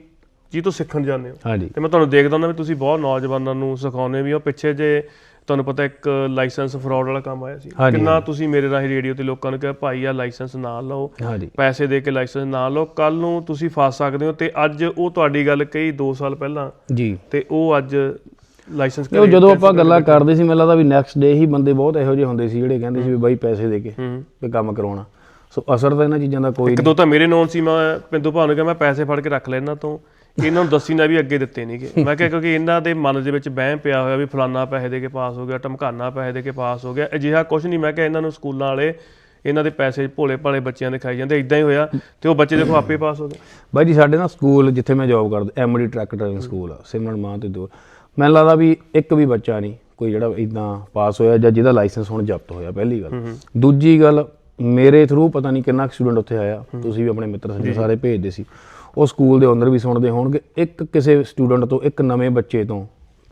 ਜੀ ਤੋਂ ਸਿੱਖਣ ਜਾਂਦੇ ਹੋ। ਹਾਂਜੀ। ਤੇ ਮੈਂ ਤੁਹਾਨੂੰ ਦੇਖਦਾ ਹੁੰਦਾ ਵੀ ਤੁਸੀਂ ਬਹੁਤ ਨੌਜਵਾਨਾਂ ਨੂੰ ਸਿਖਾਉਂਦੇ ਵੀ ਹੋ। ਪਿੱਛੇ ਜੇ ਤੁਹਾਨੂੰ ਪਤਾ ਇੱਕ ਲਾਇਸੈਂਸ ਫਰਾਡ ਵਾਲਾ ਕੰਮ ਆਇਆ ਸੀ। ਕਿੰਨਾ ਤੁਸੀਂ ਮੇਰੇ ਰਾਹੀਂ ਰੇਡੀਓ ਤੇ ਲੋਕਾਂ ਨੂੰ ਕਿਹਾ ਭਾਈ ਆ ਲਾਇਸੈਂਸ ਨਾ ਲਓ। ਪੈਸੇ ਦੇ ਕੇ ਲਾਇਸੈਂਸ ਨਾ ਲਓ। ਕੱਲ ਨੂੰ ਤੁਸੀਂ ਫਸ ਸਕਦੇ ਹੋ ਤੇ ਅੱਜ ਉਹ ਤੁਹਾਡੀ ਗੱਲ ਕਹੀ 2 ਸਾਲ ਪਹਿਲਾਂ। ਜੀ। ਤੇ ਉਹ ਅੱਜ ਲਾਇਸੈਂਸ ਉਹ ਜਦੋਂ ਆਪਾਂ ਗੱਲਾਂ ਕਰਦੇ ਸੀ ਮੈਨੂੰ ਲੱਗਦਾ ਵੀ ਨੈਕਸਟ ਡੇ ਹੀ ਬੰਦੇ ਬਹੁਤ ਇਹੋ ਜਿਹੇ ਹੁੰਦੇ ਸੀ ਜਿਹੜੇ ਕਹਿੰਦੇ ਸੀ ਵੀ ਬਾਈ ਪੈਸੇ ਦੇ ਕੇ ਤੇ ਕੰਮ ਕਰਾਉਣਾ। ਸੋ ਅਸਰ ਤਾਂ ਇਹਨਾਂ ਚੀਜ਼ਾਂ ਦਾ ਕੋਈ ਇੱਕ ਦੋ ਤਾਂ ਮੇਰੇ ਨੋਨ ਸੀ ਮੈਂ ਪਿੰਦੂ ਭਾਅ ਨੂੰ ਕਿਹਾ ਮੈਂ ਪੈਸੇ ਫੜ ਕੇ ਰੱਖ ਲੈ ਇਹਨਾਂ ਤੋਂ। ਇਹਨਾਂ ਨੂੰ ਦੱਸੀ ਨਾ ਵੀ ਅੱਗੇ ਦਿੱਤੇ ਨਹੀਂਗੇ ਮੈਂ ਕਿਹਾ ਕਿਉਂਕਿ ਇਹਨਾਂ ਦੇ ਮਨ ਦੇ ਵਿੱਚ ਵਹਿਮ ਪਿਆ ਹੋਇਆ ਵੀ ਫਲਾਨਾ ਪੈਸੇ ਦੇ ਕੇ ਪਾਸ ਹੋ ਗਿਆ ਟਮਕਾਨਾ ਪੈਸੇ ਦੇ ਕੇ ਪਾਸ ਹੋ ਗਿਆ। ਅਜਿਹਾ ਕੁਝ ਨਹੀਂ ਮੈਂ ਕਿਹਾ ਇਹਨਾਂ ਨੂੰ ਸਕੂਲਾਂ ਵਾਲੇ ਇਹਨਾਂ ਦੇ ਪੈਸੇ ਭੋਲੇ ਭਾਲੇ ਬੱਚਿਆਂ ਦੇ ਖਾਈ ਜਾਂਦੇ ਇਦਾਂ ਹੀ ਹੋਇਆ ਤੇ ਉਹ ਬੱਚੇ ਦੇਖੋ ਆਪੇ ਪਾਸ ਹੋ ਗਏ। ਬਾਈ ਜੀ ਸਾਡੇ ਨਾ ਸਕੂਲ ਜਿੱਥੇ ਮੈਂ ਜੌਬ ਕਰਦਾ ਐਮਡੀ ਟਰੱਕ ਡਰਾਈਵਿੰਗ ਸਕੂਲ ਆ ਸਿਮਰਨ ਮਾਂ ਤੇ ਦੋ ਮੈਨੂੰ ਲੱਗਦਾ ਵੀ ਇੱਕ ਵੀ ਬੱਚਾ ਨਹੀਂ ਕੋਈ ਜਿਹੜਾ ਇਦਾਂ ਪਾਸ ਹੋਇਆ ਜਾਂ ਜਿਹਦਾ ਲਾਇਸੈਂਸ ਹੁਣ ਜ਼ਬਤ ਹੋਇਆ ਪਹਿਲੀ ਗੱਲ। ਦੂਜੀ ਗੱਲ ਮੇਰੇ ਥਰੂ ਪਤਾ ਨਹੀਂ ਕਿੰਨਾ ਸਟੂਡੈਂਟ ਉੱਥੇ ਆਇਆ ਤੁਸੀਂ ਵੀ ਆਪਣੇ ਮਿੱਤਰ ਸਾਰੇ ਭੇਜਦੇ ਸੀ। ਉਹ ਸਕੂਲ ਦੇ ਅੰਦਰ ਵੀ ਸੁਣਦੇ ਹੋਣਗੇ। ਇੱਕ ਕਿਸੇ ਸਟੂਡੈਂਟ ਤੋਂ ਇੱਕ ਨਵੇਂ ਬੱਚੇ ਤੋਂ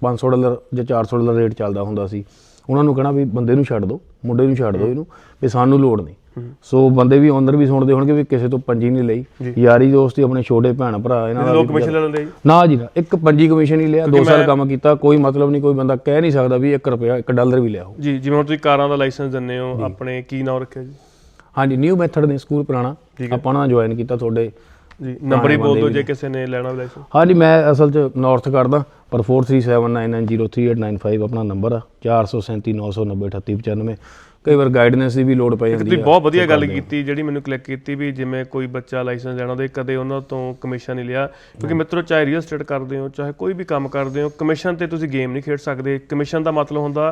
500 ਡਾਲਰ ਜਾਂ 400 ਡਾਲਰ ਰੇਟ ਚੱਲਦਾ ਹੁੰਦਾ ਸੀ। ਉਹਨਾਂ ਨੂੰ ਕਹਣਾ ਵੀ ਬੰਦੇ ਨੂੰ ਛੱਡ ਦਿਓ ਮੁੰਡੇ ਨੂੰ ਛੱਡ ਦਿਓ ਇਹਨੂੰ ਵੀ ਸਾਨੂੰ ਲੋੜ ਨਹੀਂ। ਸੋ ਬੰਦੇ ਵੀ ਓਨਰ ਵੀ ਸੁਣਦੇ ਹੋਣਗੇ ਵੀ ਕਿਸੇ ਤੋਂ ਪੰਜੀ ਨਹੀਂ ਲਈ। ਯਾਰੀ ਦੋਸਤੀ ਆਪਣੇ ਛੋਟੇ ਭੈਣ ਭਰਾ ਇਹਨਾਂ ਦਾ ਲੋਕ ਕਮਿਸ਼ਨ ਲੈ ਜੀ ਨਾ ਜੀ ਨਾ ਇੱਕ ਪੰਜੀ ਕਮਿਸ਼ਨ ਹੀ ਲਿਆ 2 ਸਾਲ ਕੰਮ ਕੀਤਾ ਕੋਈ ਮਤਲਬ ਨਹੀਂ ਕੋਈ ਬੰਦਾ ਕਹਿ ਨਹੀਂ ਸਕਦਾ ਵੀ 1 ਰੁਪਿਆ 1 ਡਾਲਰ ਵੀ ਲਿਆ ਹੋ ਜੀ ਜਿਵੇਂ ਹੁਣ ਤੁਸੀਂ ਕਾਰਾਂ ਦਾ ਲਾਇਸੈਂਸ ਦਿੰਦੇ ਹੋ ਆਪਣੇ ਕੀ ਨਾਮ ਰੱਖਿਆ ਜੀ? ਹਾਂਜੀ ਨਿਊ ਮੈਥਡ ਨੇ ਸਕੂਲ ਪੁਰਾਣਾ। ਆਪਾਂ ਨਾ ਜੁਆਇਨ ਕੀਤਾ ਤੁਹਾਡੇ ਜੀ ਨੰਬਰ ਹੀ ਬੋਲ ਦਿਓ ਜੇ ਕਿਸੇ ਨੇ ਲੈਣਾ ਲਾਇਸੈਂਸ ਹਾਂਜੀ ਮੈਂ ਅਸਲ 'ਚ ਨਾਰਥ ਕਰਦਾ ਪਰ 4379903895 ਆਪਣਾ ਨੰਬਰ ਆ। 4379903895 ਕਈ ਵਾਰ ਗਾਈਡਨੈਂਸ ਦੀ ਵੀ ਲੋੜ ਪੈ ਜਾਂਦੀ ਤੁਸੀਂ ਹੈ ਬਹੁਤ ਵਧੀਆ ਗੱਲ ਕੀਤੀ ਜਿਹੜੀ ਮੈਨੂੰ ਕਲਿੱਕ ਕੀਤੀ ਵੀ ਜਿਵੇਂ ਕੋਈ ਬੱਚਾ ਲਾਇਸੈਂਸ ਲੈਣਾ ਉਹਦੇ ਕਦੇ ਉਹਨਾਂ ਤੋਂ ਕਮਿਸ਼ਨ ਨਹੀਂ ਲਿਆ। ਕਿਉਂਕਿ ਮਿੱਤਰੋ ਚਾਹੇ ਰੀਅਲ ਸਟੇਟ ਕਰਦੇ ਹੋ ਚਾਹੇ ਕੋਈ ਵੀ ਕੰਮ ਕਰਦੇ ਹੋ ਕਮਿਸ਼ਨ ਤੇ ਤੁਸੀਂ ਗੇਮ ਨਹੀਂ ਖੇਡ ਸਕਦੇ। ਕਮਿਸ਼ਨ ਦਾ ਮਤਲਬ ਹੁੰਦਾ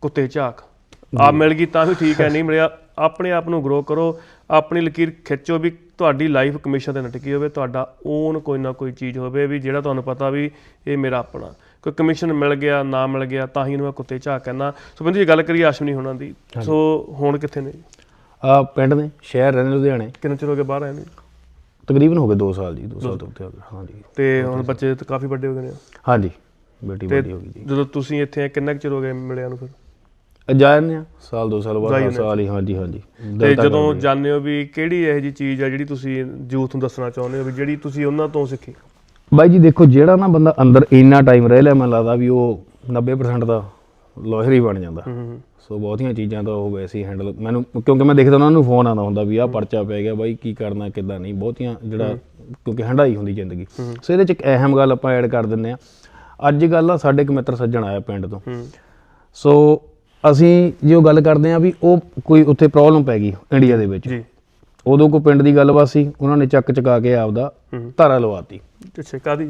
ਕੁੱਤੇ ਝਾਕ। ਆ ਮਿਲ ਗਈ ਤਾਂ ਵੀ ਠੀਕ ਹੈ ਨਹੀਂ ਮਿਲਿਆ ਆਪਣੇ ਆਪ ਨੂੰ ਗਰੋ ਕਰੋ। ਆਪਣੀ ਲਕੀਰ ਖਿੱਚੋ ਵੀ ਤੁਹਾਡੀ ਲਾਈਫ ਕਮਿਸ਼ਨ ਤੇ ਨਟਕੀ ਹੋਵੇ ਤੁਹਾਡਾ ਓਨ ਕੋਈ ਨਾ ਕੋਈ ਚੀਜ਼ ਹੋਵੇ ਵੀ ਜਿਹੜਾ ਤੁਹਾਨੂੰ ਪਤਾ ਵੀ ਇਹ ਮੇਰਾ ਆਪਣਾ। ਕੋਈ ਕਮਿਸ਼ਨ ਮਿਲ ਗਿਆ ਨਾ ਮਿਲ ਗਿਆ ਤਾਂ ਹੀ ਇਹਨੂੰ ਮੈਂ ਕੁੱਤੇ ਝਾਕ ਕਹਿੰਦਾ। ਸੋ ਬੰਦੀ ਜੇ ਗੱਲ ਕਰੀਏ ਅਸ਼ਵਨੀ ਹੋਣਾ ਦੀ। ਸੋ ਹੁਣ ਕਿੱਥੇ ਨੇ? ਆ ਪਿੰਡ ਨੇ ਸ਼ਹਿਰ ਰਹਿੰਦੇ ਲੁਧਿਆਣੇ। ਕਿੰਨੇ ਚਿਰ ਹੋ ਗਿਆ ਬਾਹਰ ਆਏ ਨੇ? ਤਕਰੀਬਨ ਹੋ ਗਏ 2 ਸਾਲ ਜੀ 2 ਸਾਲ ਤੋਂ ਉੱਤੇ ਹੋ ਗਏ ਹਾਂਜੀ। ਤੇ ਹੁਣ ਬੱਚੇ ਤਾਂ ਕਾਫੀ ਵੱਡੇ ਹੋ ਗਏ ਨੇ। ਹਾਂਜੀ ਬੇਟੀ ਵੱਡੀ ਹੋ ਗਈ ਜੀ। ਜਦੋਂ ਤੁਸੀਂ ਇੱਥੇ ਕਿੰਨਾ ਚਿਰ ਹੋ ਗਿਆ ਮਿਲਿਆ ਨੂੰ ਫਿਰ? ਜਾਣਦੇ ਆ? ਸਾਲ 2 ਸਾਲ ਬਾਅਦ ਸਾਲ ਹੀ ਹਾਂਜੀ ਹਾਂਜੀ। ਤੇ ਜਦੋਂ। ਜਾਣਦੇ ਹੋ ਵੀ ਕਿਹੜੀ ਇਹੋ ਜੀ ਚੀਜ਼ ਆ ਜਿਹੜੀ ਤੁਸੀਂ ਯੂਥ ਨੂੰ ਦੱਸਣਾ ਚਾਹੁੰਦੇ ਹੋ ਵੀ ਜਿਹੜੀ ਤੁਸੀਂ ਉਹਨਾਂ ਤੋਂ ਸਿੱਖੀ? ਬਾਈ ਜੀ ਦੇਖੋ ਜਿਹੜਾ ਨਾ ਬੰਦਾ ਅੰਦਰ ਇੰਨਾ ਟਾਈਮ ਰਹਿ ਲਿਆ ਮੈਨੂੰ ਲੱਗਦਾ ਵੀ ਉਹ 90% ਦਾ ਲਾਇਰ ਹੀ ਬਣ ਜਾਂਦਾ। ਹੂੰ ਸੋ ਬਹੁਤੀਆਂ ਚੀਜ਼ਾਂ ਤਾਂ ਉਹ ਵੈਸੇ ਹੀ ਹੈਂਡਲ ਮੈਨੂੰ ਕਿਉਂਕਿ ਮੈਂ ਦੇਖਦਾ ਉਹਨਾਂ ਨੂੰ ਫੋਨ ਆਉਂਦਾ ਹੁੰਦਾ ਵੀ ਆਹ ਪਰਚਾ ਪੈ ਗਿਆ ਬਾਈ ਕੀ ਕਰਨਾ ਕਿੱਦਾਂ ਨਹੀਂ। ਬਹੁਤੀਆਂ ਜਿਹੜਾ ਕਿਉਂਕਿ ਹੰਡਾਈ ਹੁੰਦੀ ਜ਼ਿੰਦਗੀ। ਸੋ ਇਹਦੇ ਚ ਇੱਕ ਅਹਿਮ ਗੱਲ ਆਪਾਂ ਐਡ ਕਰ ਦਿੰਨੇ ਆ ਅੱਜ ਗੱਲ ਆ ਸਾਡੇ ਇੱਕ ਮਿੱਤਰ ਸੱਜਣ ਆਇਆ ਪਿੰਡ ਤੋਂ। ਸੋ ਅਸੀਂ ਜੋ ਗੱਲ ਕਰਦੇ ਆ ਵੀ ਉਹ ਕੋਈ ਉੱਥੇ ਪ੍ਰੋਬਲਮ ਪੈ ਗਈ ਇੰਡੀਆ ਦੇ ਵਿੱਚ। ਜੀ। ਉਦੋਂ ਕੋ ਪਿੰਡ ਦੀ ਗੱਲਬਾਤ ਸੀ ਉਹਨਾਂ ਨੇ ਚੱਕ ਚਕਾ ਕੇ ਆਪਦਾ ਧਾਰਾ ਲਵਾਤੀ। ਅੱਛਾ ਕਾਦੀ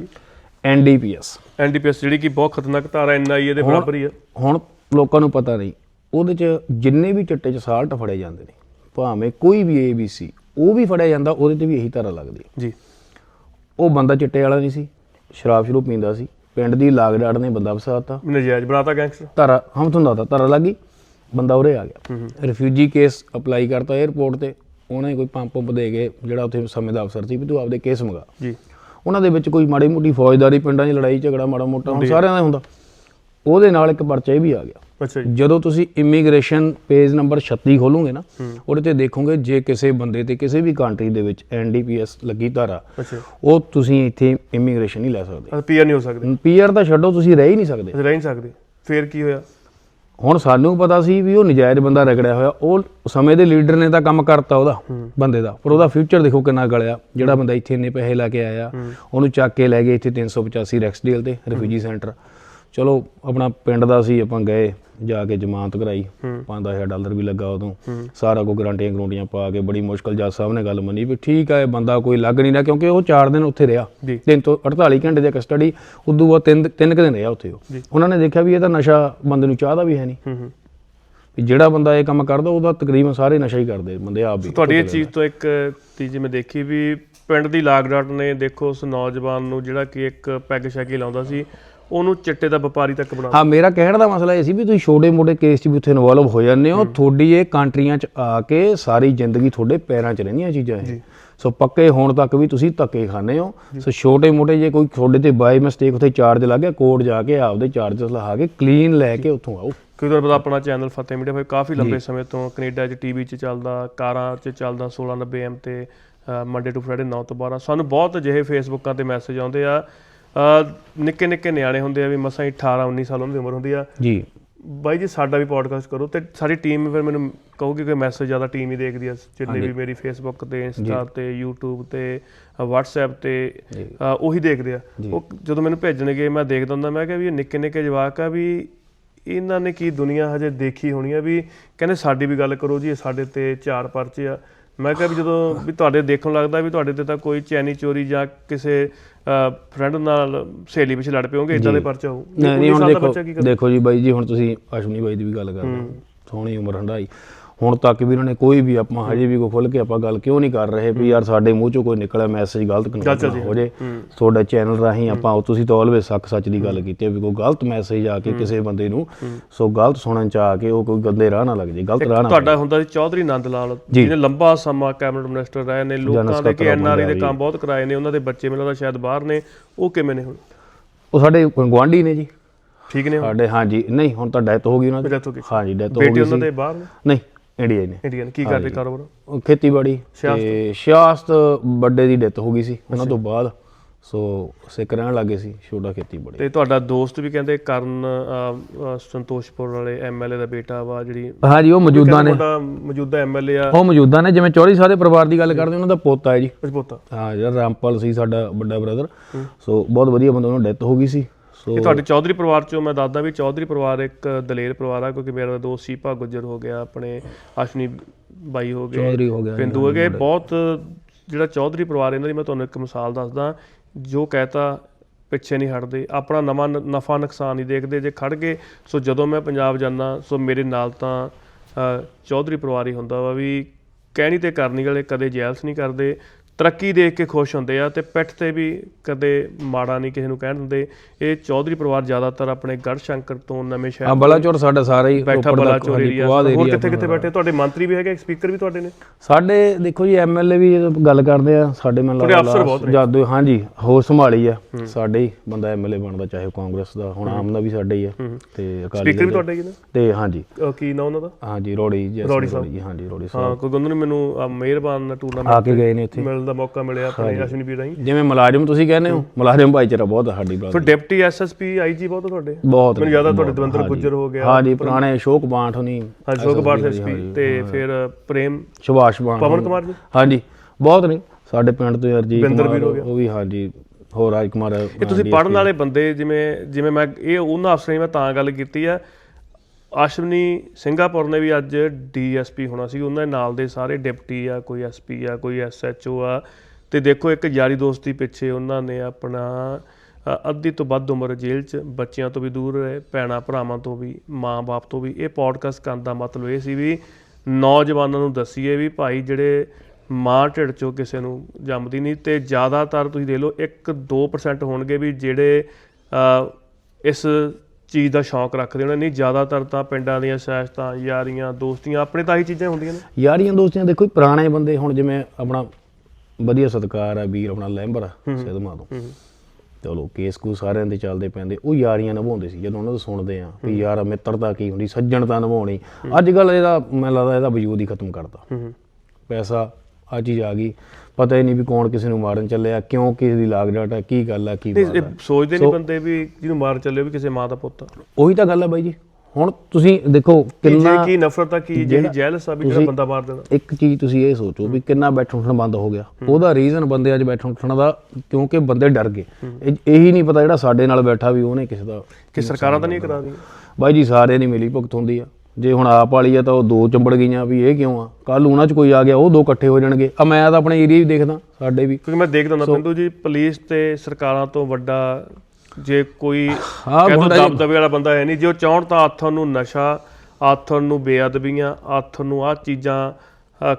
ਐਨਡੀਪੀਐਸ ਐਨਡੀਪੀਐਸ ਜਿਹੜੀ ਕਿ ਬਹੁਤ ਖਤਰਨਾਕ ਧਾਰਾ ਐਨਆਈਏ ਦੇ ਬਰਾਬਰ ਹੀ ਆ। ਹੁਣ ਲੋਕਾਂ ਨੂੰ ਪਤਾ ਨਹੀਂ ਉਹਦੇ ਚ ਜਿੰਨੇ ਵੀ ਚਿੱਟੇ ਚ ਸਾਲਟ ਫੜੇ ਜਾਂਦੇ ਨੇ ਭਾਵੇਂ ਕੋਈ ਵੀ ਏਬੀਸੀ ਉਹ ਵੀ ਫੜਿਆ ਜਾਂਦਾ ਉਹਦੇ ਤੇ ਵੀ ਇਹੀ ਧਾਰਾ ਲੱਗਦੀ। ਜੀ। ਉਹ ਬੰਦਾ ਚਿੱਟੇ ਵਾਲਾ ਨਹੀਂ ਸੀ ਸ਼ਰਾਬ ਸ਼ੁਰੂ ਪੀਂਦਾ ਸੀ। ਪਿੰਡ ਦੀ ਲਾਗ ਡਾੜ ਨੇ ਬੰਦਾ ਵਸਾਤਾ ਨਜਾਇਜ਼ ਬਣਾਤਾ ਗੈਂਗਸਟਰ? ਧਾਰਾ ਹਮ ਤੁਹਾਨੂੰ ਦੱਸਦਾ ਧਾਰਾ ਲੱਗੀ ਬੰਦਾ ਉਰੇ ਆ ਗਿਆ। ਰਿਫਿਊਜੀ ਕੇਸ ਅਪਲਾਈ ਕਰਤਾ 에ਅਰਪੋਰਟ ਤੇ ਉਹਨੇ ਕੋਈ ਪੰਪ ਪੰਪ ਦੇ ਕੇ ਜਿਹੜਾ ਉੱਥੇ ਸਮੇਂ ਦਾ ਅਫਸਰ ਸੀ ਵੀ ਤੂੰ ਆਪਦੇ ਕੇਸ ਮੰਗਾ। ਜੀ। ਉਹਨਾਂ ਦੇ ਵਿੱਚ ਕੋਈ ਮਾੜੀ ਮੋਟੀ ਫੌਜਦਾਰੀ ਪਿੰਡਾਂ 'ਚ ਲੜਾਈ ਝਗੜਾ ਮਾੜਾ ਮੋਟਾ ਹੁਣ ਸਾਰਿਆਂ ਦਾ ਹੁੰਦਾ। ਉਹਦੇ ਨਾਲ ਇੱਕ ਪਰਚਾ ਇਹ ਵੀ ਆ ਗਿਆ। ਅੱਛਾ ਜੀ। ਜਦੋਂ ਤੁਸੀਂ ਇਮੀਗ੍ਰੇਸ਼ਨ ਪੇਜ ਨੰਬਰ 36 ਖੋਲੋਗੇ ਨਾ ਉਹਦੇ ਤੇ ਦੇਖੋਗੇ ਜੇ ਕਿਸੇ ਬੰਦੇ ਤੇ ਕਿਸੇ ਵੀ ਕੰਟਰੀ ਦੇ ਵਿੱਚ ਐਨਡੀਪੀਐਸ ਲੱਗੀ ਧਾਰਾ ਉਹ ਤੁਸੀਂ ਇੱਥੇ ਇਮੀਗ੍ਰੇਸ਼ਨ ਨਹੀਂ ਲੈ ਸਕਦੇ। ਪੀਆਰ ਨਹੀਂ ਹੋ ਸਕਦੇ। ਪੀਆਰ ਤਾਂ ਛੱਡੋ ਤੁਸੀਂ ਰਹਿ ਹੀ ਨਹੀਂ ਸਕਦੇ। ਰਹਿ ਨਹੀਂ ਸਕਦੇ। ਫੇਰ ਕੀ ਹੋਇਆ? ਹੁਣ ਸਾਨੂੰ ਪਤਾ ਸੀ ਵੀ ਉਹ ਨਜਾਇਜ਼ ਬੰਦਾ ਰਗੜਿਆ ਹੋਇਆ ਉਹ ਸਮੇਂ ਦੇ ਲੀਡਰ ਨੇ ਤਾਂ ਕੰਮ ਕਰਤਾ ਉਹਦਾ ਬੰਦੇ ਦਾ। ਪਰ ਉਹਦਾ ਫਿਊਚਰ ਦੇਖੋ ਕਿੰਨਾ ਗਲਿਆ। ਜਿਹੜਾ ਬੰਦਾ ਇੱਥੇ ਇੰਨੇ ਪੈਸੇ ਲਾ ਕੇ ਆਇਆ ਉਹਨੂੰ ਚੱਕ ਕੇ ਲੈ ਗਏ ਇੱਥੇ 385 ਰੈਕਸਡੀਲ ਤੇ ਰਿਫਿਊਜੀ ਸੈਂਟਰ ਚਲੋ ਆਪਣਾ ਪਿੰਡ ਦਾ ਸੀ ਆਪਾਂ ਗਏ ਜਾ ਕੇ ਜ਼ਮਾਨਤ ਕਰਾਈ। 5000 ਡਾਲਰ ਵੀ ਲੱਗਾ ਉਦੋਂ। ਸਾਰਾ ਕੋ ਗਰੰਟੀਆਂ ਗਰੰਟੀਆਂ ਪਾ ਕੇ ਬੜੀ ਮੁਸ਼ਕਲ ਜੱਜ ਸਾਹਿਬ ਨੇ ਗੱਲ ਮੰਨੀ ਵੀ ਠੀਕ ਆ ਇਹ ਬੰਦਾ ਕੋਈ ਲੱਗ ਨਹੀਂ ਰਿਹਾ ਕਿਉਂਕਿ ਉਹ 4 ਦਿਨ ਉੱਥੇ ਰਿਹਾ। ਦਿਨ ਤੋਂ 48 ਘੰਟੇ ਦੀ ਕਸਟਡੀ ਉਦੋਂ ਬਾਅਦ ਤਿੰਨ ਤਿੰਨ ਕੁ ਦਿਨ ਰਿਹਾ ਉੱਥੇ ਉਹ। ਉਹਨਾਂ ਨੇ ਦੇਖਿਆ ਵੀ ਇਹ ਤਾਂ ਨਸ਼ਾ ਬੰਦੇ ਨੂੰ ਚਾਹਦਾ ਵੀ ਹੈ ਨਹੀਂ। ਵੀ ਜਿਹੜਾ ਬੰਦਾ ਇਹ ਕੰਮ ਕਰਦਾ ਉਹਦਾ ਤਕਰੀਬਨ ਸਾਰੇ ਨਸ਼ਾ ਹੀ ਕਰਦੇ ਬੰਦੇ ਆਪ ਵੀ। ਤੁਹਾਡੀ ਇਹ ਚੀਜ਼ ਤੋਂ ਇੱਕ ਚੀਜ਼ ਮੈਂ ਦੇਖੀ ਵੀ ਪਿੰਡ ਦੀ ਲਾਗਡਾਟ ਨੇ ਦੇਖੋ ਉਸ ਨੌਜਵਾਨ ਨੂੰ ਜਿਹੜਾ ਕਿ ਇੱਕ ਪੈਗ ਸ਼ੈਗੀ ਲਾਉਂਦਾ ਸੀ ਉਹਨੂੰ ਚਿੱਟੇ ਦਾ ਵਪਾਰੀ ਤੱਕ ਬਣਾ ਹਾਂ ਮੇਰਾ ਕਹਿਣ ਦਾ ਮਸਲਾ ਇਹ ਸੀ ਵੀ ਤੁਸੀਂ ਛੋਟੇ ਮੋਟੇ ਕੇਸ 'ਚ ਵੀ ਉੱਥੇ ਇਨਵੋਲਵ ਹੋ ਜਾਂਦੇ ਹੋ। ਤੁਹਾਡੀ ਇਹ ਕੰਟਰੀਆਂ 'ਚ ਆ ਕੇ ਸਾਰੀ ਜ਼ਿੰਦਗੀ ਤੁਹਾਡੇ ਪੈਰਾਂ 'ਚ ਰਹਿੰਦੀਆਂ ਚੀਜ਼ਾਂ ਇਹ। ਸੋ ਪੱਕੇ ਹੋਣ ਤੱਕ ਵੀ ਤੁਸੀਂ ਧੱਕੇ ਖਾਣੇ ਹੋ। ਸੋ ਛੋਟੇ ਮੋਟੇ ਜੇ ਕੋਈ ਤੁਹਾਡੇ ਤੇ ਬਾਈ ਮਿਸਟੇਕ ਉੱਥੇ ਚਾਰਜ ਲੱਗ ਗਿਆ ਕੋਰਟ ਜਾ ਕੇ ਆਪਦੇ ਚਾਰਜਸ ਲਹਾ ਕੇ ਕਲੀਨ ਲੈ ਕੇ ਉੱਥੋਂ ਆਓ। ਕਿਉਂਕਿ ਤੁਹਾਨੂੰ ਪਤਾ ਆਪਣਾ ਚੈਨਲ ਫਤਿਹ ਮੀਡੀਆ ਫਿਰ ਕਾਫੀ ਲੰਬੇ ਸਮੇਂ ਤੋਂ ਕੈਨੇਡਾ 'ਚ ਟੀਵੀ 'ਚ ਚੱਲਦਾ ਕਾਰਾਂ 'ਚ ਚੱਲਦਾ 1690 ਐਮ ਤੇ ਮੰਡੇ ਟੂ ਫਰਾਈਡੇ 9 ਤੋਂ 12 ਸਾਨੂੰ ਬਹੁਤ ਅਜਿਹੇ ਫੇਸਬੁੱਕਾਂ ਤੇ ਮੈਸੇਜ ਆਉਂਦੇ ਆ ਨਿੱਕੇ ਨਿੱਕੇ ਨਿਆਣੇ ਹੁੰਦੇ ਆ ਵੀ ਮਸਾਂ ਹੀ 18 19 ਸਾਲ ਉਹਨਾਂ ਦੀ ਉਮਰ ਹੁੰਦੀ ਆ। ਜੀ। ਬਾਈ ਜੀ ਸਾਡਾ ਵੀ ਪੋਡਕਾਸਟ ਕਰੋ ਤੇ ਸਾਡੀ ਟੀਮ ਫਿਰ ਮੈਨੂੰ ਕਹੋਗੇ ਕਿ ਮੈਸੇਜ ਜ਼ਿਆਦਾ ਟੀਮ ਹੀ ਦੇਖਦੀ ਆ ਜਿੰਨੇ ਵੀ ਮੇਰੀ ਫੇਸਬੁੱਕ ਤੇ ਇੰਸਟਾ ਤੇ YouTube ਤੇ WhatsApp ਤੇ ਉਹੀ ਦੇਖਦੇ ਆ। ਉਹ ਜਦੋਂ ਮੈਨੂੰ ਭੇਜਣਗੇ ਮੈਂ ਦੇਖਦਾ ਹੁੰਦਾ ਮੈਂ ਕਿਹਾ ਵੀ ਇਹ ਨਿੱਕੇ ਨਿੱਕੇ ਜਵਾਕ ਆ ਵੀ ਇਹਨਾਂ ਨੇ ਕੀ ਦੁਨੀਆ ਹਜੇ ਦੇਖੀ ਹੋਣੀ ਆ ਵੀ ਕਹਿੰਦੇ ਸਾਡੀ ਵੀ ਗੱਲ ਕਰੋ ਜੀ ਇਹ ਸਾਡੇ ਤੇ ਚਾਰ ਪਰਚੇ ਆ। ਮੈਂ ਕਿਹਾ ਵੀ ਜਦੋਂ ਵੀ ਤੁਹਾਡੇ ਦੇਖਣ ਲੱਗਦਾ ਵੀ ਤੁਹਾਡੇ ਤੇ ਤਾਂ ਕੋਈ ਚੈਨੀ ਚੋਰੀ ਜਾਂ ਕਿਸੇ ਫਰੈਂਡ ਨਾਲ ਸਹੇਲੀ ਵਿੱਚ ਲੜ ਪਿਓਗੇ ਇਦਾਂ ਦੇ ਪਰਚਾ ਹੋਊ। ਨਹੀਂ ਨਹੀਂ 19 ਹੁਣ ਦੇਖੋ ਕਰੇ ਦੇਖੋ ਜੀ ਬਾਈ ਜੀ ਹੁਣ ਤੁਸੀਂ ਅਸ਼ਵਨੀ ਬਾਈ ਦੀ ਵੀ ਗੱਲ ਕਰਦੇ ਹੋ। ਸੋਹਣੀ ਉਮਰ ਹੰਡਾਈ ਹੁਣ ਤੱਕ ਵੀ ਉਹਨਾਂ ਨੇ ਕੋਈ ਵੀ ਆਪਾਂ ਹਜੇ ਵੀ ਕੋਈ ਖੁੱਲ ਕੇ ਆਪਾਂ ਗੱਲ ਕਿਉਂ ਨਹੀਂ ਕਰ ਰਹੇ ਵੀ ਯਾਰ ਸਾਡੇ ਮੂੰਹ ਚੋਂ ਕੋਈ ਨਿਕਲਿਆ ਮੈਸੇਜ ਗਲਤ ਜੀ, ਹੋ ਜੇ। ਤੁਹਾਡਾ ਚੈਨਲ ਰਾਹੀਂ ਆਪਾਂ ਉਹ ਤੁਸੀਂ ਤਾਂ ਆਲਵੇਸ ਸੱਚ ਸੱਚ ਦੀ ਗੱਲ ਕੀਤੀ ਹੈ ਵੀ ਕੋਈ ਗਲਤ ਮੈਸੇਜ ਆ ਕੇ ਕਿਸੇ ਬੰਦੇ ਨੂੰ ਸੋ ਗਲਤ ਸੁਣਨ ਚ ਆ ਕੇ ਉਹ ਕੋਈ ਗੰਦੇ ਰਾਹ ਨਾ ਲੱਗ ਜੇ ਗਲਤ ਰਾਹ ਨਾ ਤੁਹਾਡਾ ਹੁੰਦਾ ਸੀ ਚੌਧਰੀ ਨੰਦ ਲਾਲ ਜਿਹਨੇ ਲੰਬਾ ਸਮਾਂ ਕੈਬਨਿਟ ਮਿਨਿਸਟਰ ਰਹੇ ਨੇ ਲੋਕਾਂ ਦੇ ਕਿ ਐਨਆਰਆਈ ਦੇ ਕੰਮ ਬਹੁਤ ਕਰਾਏ ਨੇ ਉਹਨਾਂ ਦੇ ਬੱਚੇ ਮੈਨੂੰ ਲੱਗਦਾ ਸ਼ਾਇਦ ਬਾਹਰ ਨੇ ਉਹ ਕਿਵੇਂ ਨੇ ਹੁਣ? ਉਹ ਸਾਡੇ ਗੁਆਂਢੀ ਨੇ ਜੀ। ਠੀਕ ਨੇ ਸਾਡੇ ਹਾਂਜੀ ਨਹੀਂ ਹੁਣ ਤਾਂ ਡੈਥ ਹੋ ਗਈ ਉਹਨਾਂ ਦੀ। Death ਹੋ ਗਈ। ਹਾਂਜੀ ਡੈਥ ਹੋ ਬੇਟੇ ਗਈ ਉਹਨਾਂ ਸੀ। ਦੇ ਬਾਹਰ ਨਹੀਂ ਇੰਡੀਆ ਨੇ। ਕੀ ਕਰਦੇ ਕਾਰੋਬਾਰ? ਉਹ ਖੇਤੀਬਾੜੀ ਤੇ ਸਿਆਸਤ ਵੱਡੇ ਦੀ ਡੈਥ ਹੋ ਗਈ ਸੀ ਉਹਨਾਂ ਤੋਂ ਬਾਅਦ। ਸੋ ਸਿੱਖ ਰਹਿਣ ਲੱਗੇ ਸੀ ਛੋਟਾ ਖੇਤੀਬਾੜੀ। ਤੇ ਤੁਹਾਡਾ ਦੋਸਤ ਵੀ ਕਹਿੰਦੇ ਕਰਨ ਸੰਤੋਸ਼ਪੁਰ ਵਾਲੇ ਐਮਐਲਏ ਦਾ ਬੇਟਾ ਵਾ ਜਿਹੜੀ ਹਾਂਜੀ ਉਹ ਮੌਜੂਦਾ ਨੇ। ਤੁਹਾਡਾ ਮੌਜੂਦਾ ਐਮਐਲਏ ਆ। ਉਹ ਮੌਜੂਦਾ ਨੇ ਜਿਵੇਂ ਸਾਹਿਬ ਦੇ ਪਰਿਵਾਰ ਦੀ ਗੱਲ ਕਰਦੇ ਉਹਨਾਂ ਦਾ ਪੋਤਾ ਹੈ ਜੀ। ਪਜਪੋਤਾ ਹਾਂ ਜਿਹੜਾ ਰਾਮਪਾਲ ਸੀ ਸਾਡਾ ਵੱਡਾ ਬ੍ਰਦਰ ਸੋ ਬਹੁਤ ਵਧੀਆ ਬੰਦਾ ਉਹਨਾਂ ਡੈਥ ਹੋ ਗਈ ਸੋ। ਇਹ ਤੁਹਾਡੇ ਚੌਧਰੀ ਪਰਿਵਾਰ ਚੋਂ ਮੈਂ ਦੱਸਦਾ ਵੀ ਚੌਧਰੀ ਪਰਿਵਾਰ ਇੱਕ ਦਲੇਰ ਪਰਿਵਾਰ ਆ ਕਿਉਂਕਿ ਮੇਰਾ ਦੋਸਤ ਸੀਪਾ ਗੁੱਜਰ ਹੋ ਗਿਆ ਆਪਣੇ ਅਸ਼ਨੀ ਬਾਈ ਹੋ ਗਏ ਚੌਧਰੀ ਹੋ ਗਿਆ ਪਿੰਦੂ ਹੋ ਗਏ ਬਹੁਤ ਜਿਹੜਾ ਚੌਧਰੀ ਪਰਿਵਾਰ ਇਹਨਾਂ ਦੀ ਮੈਂ ਤੁਹਾਨੂੰ ਇੱਕ ਮਿਸਾਲ ਦੱਸਦਾ ਜੋ ਕਹਤਾ ਪਿੱਛੇ ਨਹੀਂ ਹਟਦੇ ਆਪਣਾ ਨਵਾਂ ਨਫਾ ਨੁਕਸਾਨ ਨਹੀਂ ਦੇਖਦੇ। ਜੇ ਖੜ ਗਏ ਸੋ ਜਦੋਂ ਮੈਂ ਪੰਜਾਬ ਜਾਂਦਾ ਸੋ ਮੇਰੇ ਨਾਲ ਤਾਂ ਚੌਧਰੀ ਪਰਿਵਾਰ ਹੀ ਹੁੰਦਾ ਵਾ ਵੀ ਕਹਿਣੀ ਤੇ ਕਰਨੀ ਵਾਲੇ ਕਦੇ ਜੈਲਸ ਨਹੀਂ ਕਰਦੇ। ਤਰੱਕੀ ਦੇਖ ਕੇ ਖੁਸ਼ ਹੁੰਦੇ ਆ ਤੇ ਪਿੱਠ ਤੇ ਵੀ ਕਦੇ ਮਾੜਾ ਨਹੀਂ ਕਿਸੇ ਨੂੰ ਕਹਿਣ ਦਿੰਦੇ। ਇਹ ਚੌਧਰੀ ਪਰਿਵਾਰ ਜ਼ਿਆਦਾਤਰ ਆਪਣੇ ਗੜ ਸ਼ੰਕਰ ਤੋਂ ਨਵੇਂ ਸ਼ਹਿਰ ਬਲਾਚੌਰ ਸਾਡਾ ਸਾਰਾ ਹੀ ਬੈਠਾ ਬਲਾਚੌਰ ਏਰੀਆ ਹੋਰ ਕਿੱਥੇ ਕਿੱਥੇ ਬੈਠੇ ਤੁਹਾਡੇ ਮੰਤਰੀ ਵੀ ਹੈਗੇ ਸਪੀਕਰ ਵੀ ਤੁਹਾਡੇ ਨੇ? ਸਾਡੇ ਦੇਖੋ ਜੀ ਐਮਐਲਏ ਵੀ ਗੱਲ ਕਰਦੇ ਆ ਸਾਡੇ ਮੈਨੂੰ ਤੁਹਾਡੇ ਅਫਸਰ ਬਹੁਤ ਨੇ। ਜਾਦੂ ਹਾਂਜੀ ਹੋ ਸੰਭਾਲੀ ਆ। ਸਾਡੇ ਹੀ ਬੰਦਾ ਐਮਐਲਏ ਬਣਦਾ ਚਾਹੇ ਕਾਂਗਰਸ ਦਾ ਹੁਣ ਆਮ ਦਾ ਵੀ ਸਾਡੇ ਹੀ ਆ। ਤੇ ਅਕਾਲੀ ਸਪੀਕਰ ਵੀ ਤੁਹਾਡੇ ਹੀ ਨੇ? ਤੇ ਹਾਂਜੀ। ਕੀ ਨਾ ਉਹਨਾਂ ਦਾ? ਹਾਂਜੀ ਰੋੜੀ ਜੀ ਰੋੜੀ ਜੀ ਹਾਂਜੀ ਰੋੜੀ ਸਾਹਿਬ ਹਾਂ ਕਿਉਂਕਿ ਉਹਨਾਂ ਨੇ ਮੈਨੂੰ ਮਿਹਰਬਾਨ ਟੂਰਨਾਮੈਂਟ ਆ ਕੇ ਗਏ ਨੇ ਇੱਥੇ ਦਾ ਮੌਕਾ ਮਿਲਿਆ ਆਪਣੇ ਅਸ਼ਵਨੀ ਰਾਹੀਂ। ਜਿਵੇਂ ਮੁਲਾਜ਼ਮ ਤੁਸੀਂ ਕਹਿੰਦੇ ਹੋ ਮੁਲਾਜ਼ਮ ਭਾਈਚਾਰਾ ਬਹੁਤ ਸਾਡੀ ਫਿਰ ਬਰਾਦਰ ਡਿਪਟੀ ਐਸਐਸਪੀ ਆਈਜੀ ਬਹੁਤ ਆ ਤੁਹਾਡੇ? ਬਹੁਤ ਮੈਨੂੰ ਜ਼ਿਆਦਾ ਤੁਹਾਡੇ ਦਵਿੰਦਰ ਹਾਂਜੀ। ਗੁੱਜਰ ਹੋ ਗਿਆ ਹਾਂਜੀ ਪੁਰਾਣੇ ਅਸ਼ੋਕ ਬਾਂਠ ਹੋਣੀ ਹਾਂ ਸ਼ੋਕ ਬਾੜ ਐਸਪੀ ਤੇ ਫਿਰ ਪ੍ਰੇਮ ਸੁਭਾਸ਼ ਬਾਂਠ। ਪਵਨ। ਕੁਮਾਰ ਜੀ? ਹਾਂਜੀ ਬਹੁਤ ਨੇ। ਸਾਡੇ ਪਿੰਡ ਤੋਂ ਹੋ ਗਿਆ। ਉਹ ਵੀ ਹਾਂਜੀ ਹੋਰ ਰਾਜ ਕੁਮਾਰ ਇਹ ਤੁਸੀਂ ਪੜਨ ਵਾਲੇ ਬੰਦੇ ਜਿਵੇਂ ਜਿਵੇਂ ਮੈਂ ਇਹ ਉਹਨਾਂ ਅਫਸਰਾਂ ਦੀ ਮੈਂ ਤਾਂ ਗੱਲ ਕੀਤੀ ਆ ਅਸ਼ਵਨੀ ਸਿੰਘਾਪੁਰ ਨੇ ਵੀ ਅੱਜ ਡੀਐਸਪੀ ਹੋਣਾ ਸੀ। ਉਹਨਾਂ ਦੇ ਨਾਲ ਦੇ ਸਾਰੇ ਡਿਪਟੀ ਆ, ਕੋਈ ਐਸਪੀ ਆ, ਕੋਈ ਐਸਐਚਓ ਆ। ਤੇ ਦੇਖੋ ਇੱਕ ਯਾਰੀ ਦੋਸਤੀ ਪਿੱਛੇ ਉਹਨਾਂ ਨੇ ਆਪਣਾ ਅੱਧੀ ਤੋਂ ਵੱਧ ਉਮਰ ਜੇਲ੍ਹ 'ਚ, ਬੱਚਿਆਂ ਤੋਂ ਵੀ ਦੂਰ ਰਹੇ, ਭੈਣਾਂ ਭਰਾਵਾਂ ਤੋਂ ਵੀ, ਮਾਂ-ਬਾਪ ਤੋਂ ਵੀ। ਇਹ ਪੋਡਕਾਸਟ ਕਰਨ ਦਾ ਮਤਲਬ ਇਹ ਸੀ ਵੀ ਨੌਜਵਾਨਾਂ ਨੂੰ ਦੱਸੀਏ ਵੀ ਭਾਈ ਜਿਹੜੇ ਮਾਂ ਢਿੱਡ ਚੋਂ ਕਿਸੇ ਨੂੰ ਜੰਮਦੀ ਨਹੀਂ ਤੇ ਜ਼ਿਆਦਾਤਰ ਤੁਸੀਂ ਦੇਖ ਲਓ 1-2% ਹੋਣਗੇ ਵੀ ਜਿਹੜੇ ਇਸ ਚੀਜ਼ ਦਾ ਸ਼ੌਂਕ ਰੱਖਦੇ ਹੋਣੇ। ਨਹੀਂ ਜ਼ਿਆਦਾਤਰ ਤਾਂ ਪਿੰਡਾਂ ਦੀਆਂ ਸੈਸ਼ਤਾਂ ਯਾਰੀਆਂ ਦੋਸਤੀਆਂ ਆਪਣੇ ਤਾਂ ਹੀ ਚੀਜ਼ਾਂ ਹੁੰਦੀਆਂ ਨੇ। ਯਾਰੀਆਂ ਦੋਸਤੀਆਂ ਦੇਖੋ ਪੁਰਾਣੇ ਬੰਦੇ ਹੁਣ ਜਿਵੇਂ ਆਪਣਾ ਵਧੀਆ ਸਤਕਾਰ ਆ ਵੀਰ ਆਪਣਾ ਲੈਂਬਰ ਆ ਸਿੱਧਵਾਂ ਤੋਂ। ਚਲੋ ਕੇਸ ਕੂ ਸਾਰਿਆਂ ਦੇ ਚੱਲਦੇ ਪੈਂਦੇ। ਉਹ ਯਾਰੀਆਂ ਨਿਭਾਉਂਦੇ ਸੀ ਜਦੋਂ ਉਹਨਾਂ ਤੋਂ ਸੁਣਦੇ ਆ ਵੀ ਯਾਰ ਮਿੱਤਰਤਾ ਕੀ ਹੁੰਦੀ ਸੱਜਣਤਾ ਨਿਭਾਉਣੀ। ਅੱਜ ਕੱਲ ਇਹਦਾ ਮੈਨੂੰ ਲੱਗਦਾ ਇਹਦਾ ਵਜੂਦ ਹੀ ਖਤਮ ਕਰਤਾ। ਪੈਸਾ ਆ ਚੀਜ਼ ਆ ਗਈ। ਪਤਾ ਹੀ ਨਹੀਂ ਵੀ ਕੌਣ ਕਿਸੇ ਨੂੰ ਮਾਰਨ ਚੱਲਿਆ ਕਿਉਂ ਕਿਸੇ ਦੀ ਲਾਗ ਡਾਟ ਹੈ ਕੀ ਗੱਲ ਆ ਕੀ ਬਾਤ ਆ। ਸੋਚਦੇ ਨਹੀਂ ਬੰਦੇ ਵੀ ਜਿਹਨੂੰ ਮਾਰ ਚੱਲੇ ਵੀ ਕਿਸੇ ਮਾਂ ਦਾ ਪੁੱਤ ਆ। ਉਹੀ ਤਾਂ ਗੱਲ ਹੈ ਬਾਈ ਜੀ। ਹੁਣ ਤੁਸੀਂ ਦੇਖੋ ਕਿੰਨਾ ਕੀ ਨਫ਼ਰਤ ਆ ਕੀ ਜਿਹੜੀ ਜੈਲਸ ਆ ਵੀ ਜਿਹੜਾ ਬੰਦਾ ਮਾਰ ਦੇਣਾ। ਇੱਕ ਚੀਜ਼ ਤੁਸੀਂ ਇਹ ਸੋਚੋ ਵੀ ਕਿੰਨਾ ਬੈਠਣ ਉੱਠਣ ਬੰਦ ਹੋ ਗਿਆ। ਉਹਦਾ ਰੀਜ਼ਨ ਬੰਦੇ ਅੱਜ ਬੈਠਣ ਉੱਠਣ ਦਾ ਕਿਉਂਕਿ ਬੰਦੇ ਡਰ ਗਏ। ਇਹ- ਨਹੀਂ ਪਤਾ ਜਿਹੜਾ ਸਾਡੇ ਨਾਲ ਬੈਠਾ ਵੀ ਉਹਨੇ ਕਿਸੇ ਦਾ ਕਿ ਸਰਕਾਰਾਂ ਤਾਂ ਨਹੀਂ ਕਰਾ ਰਹੀਆਂ। ਬਾਈ ਜੀ ਸਾਰੇ ਨਹੀਂ ਮਿਲੀ ਭੁਗਤ ਹੁੰਦੀ ਆ। ਜੇ ਹੁਣ ਆਪ ਵਾਲੀ ਆ ਤਾਂ ਉਹ ਦੋ ਚੰਬੜ ਗਈਆਂ ਵੀ ਇਹ ਕਿਉਂ ਆ? ਕੱਲ ਉਹਨਾਂ 'ਚ ਕੋਈ ਆ ਗਿਆ ਉਹ ਦੋ ਇਕੱਠੇ ਹੋ ਜਾਣਗੇ। ਆ ਮੈਂ ਤਾਂ ਆਪਣੇ ਏਰੀਆ 'ਚ ਦੇਖਦਾ ਸਾਡੇ ਵੀ। ਕਿਉਂਕਿ ਮੈਂ ਦੇਖਦਾ ਹੁੰਦਾ ਪਿੰਦੂ ਜੀ ਪੁਲਿਸ ਤੇ ਸਰਕਾਰਾਂ ਤੋਂ ਵੱਡਾ ਜੇ ਕੋਈ ਹਾਂ, ਕਹਿ ਦੋ ਗੁੰਡਾ ਜੀ। ਦਬਦਬੇ ਵਾਲਾ ਬੰਦਾ ਹੈ ਨਹੀਂ ਜੇ ਉਹ ਚਾਹਣ ਤਾਂ ਆਥਣ ਨੂੰ ਨਸ਼ਾ ਆਥਣ ਨੂੰ ਬੇਅਦਬੀਆਂ ਆਥਣ ਨੂੰ ਆ ਚੀਜ਼ਾਂ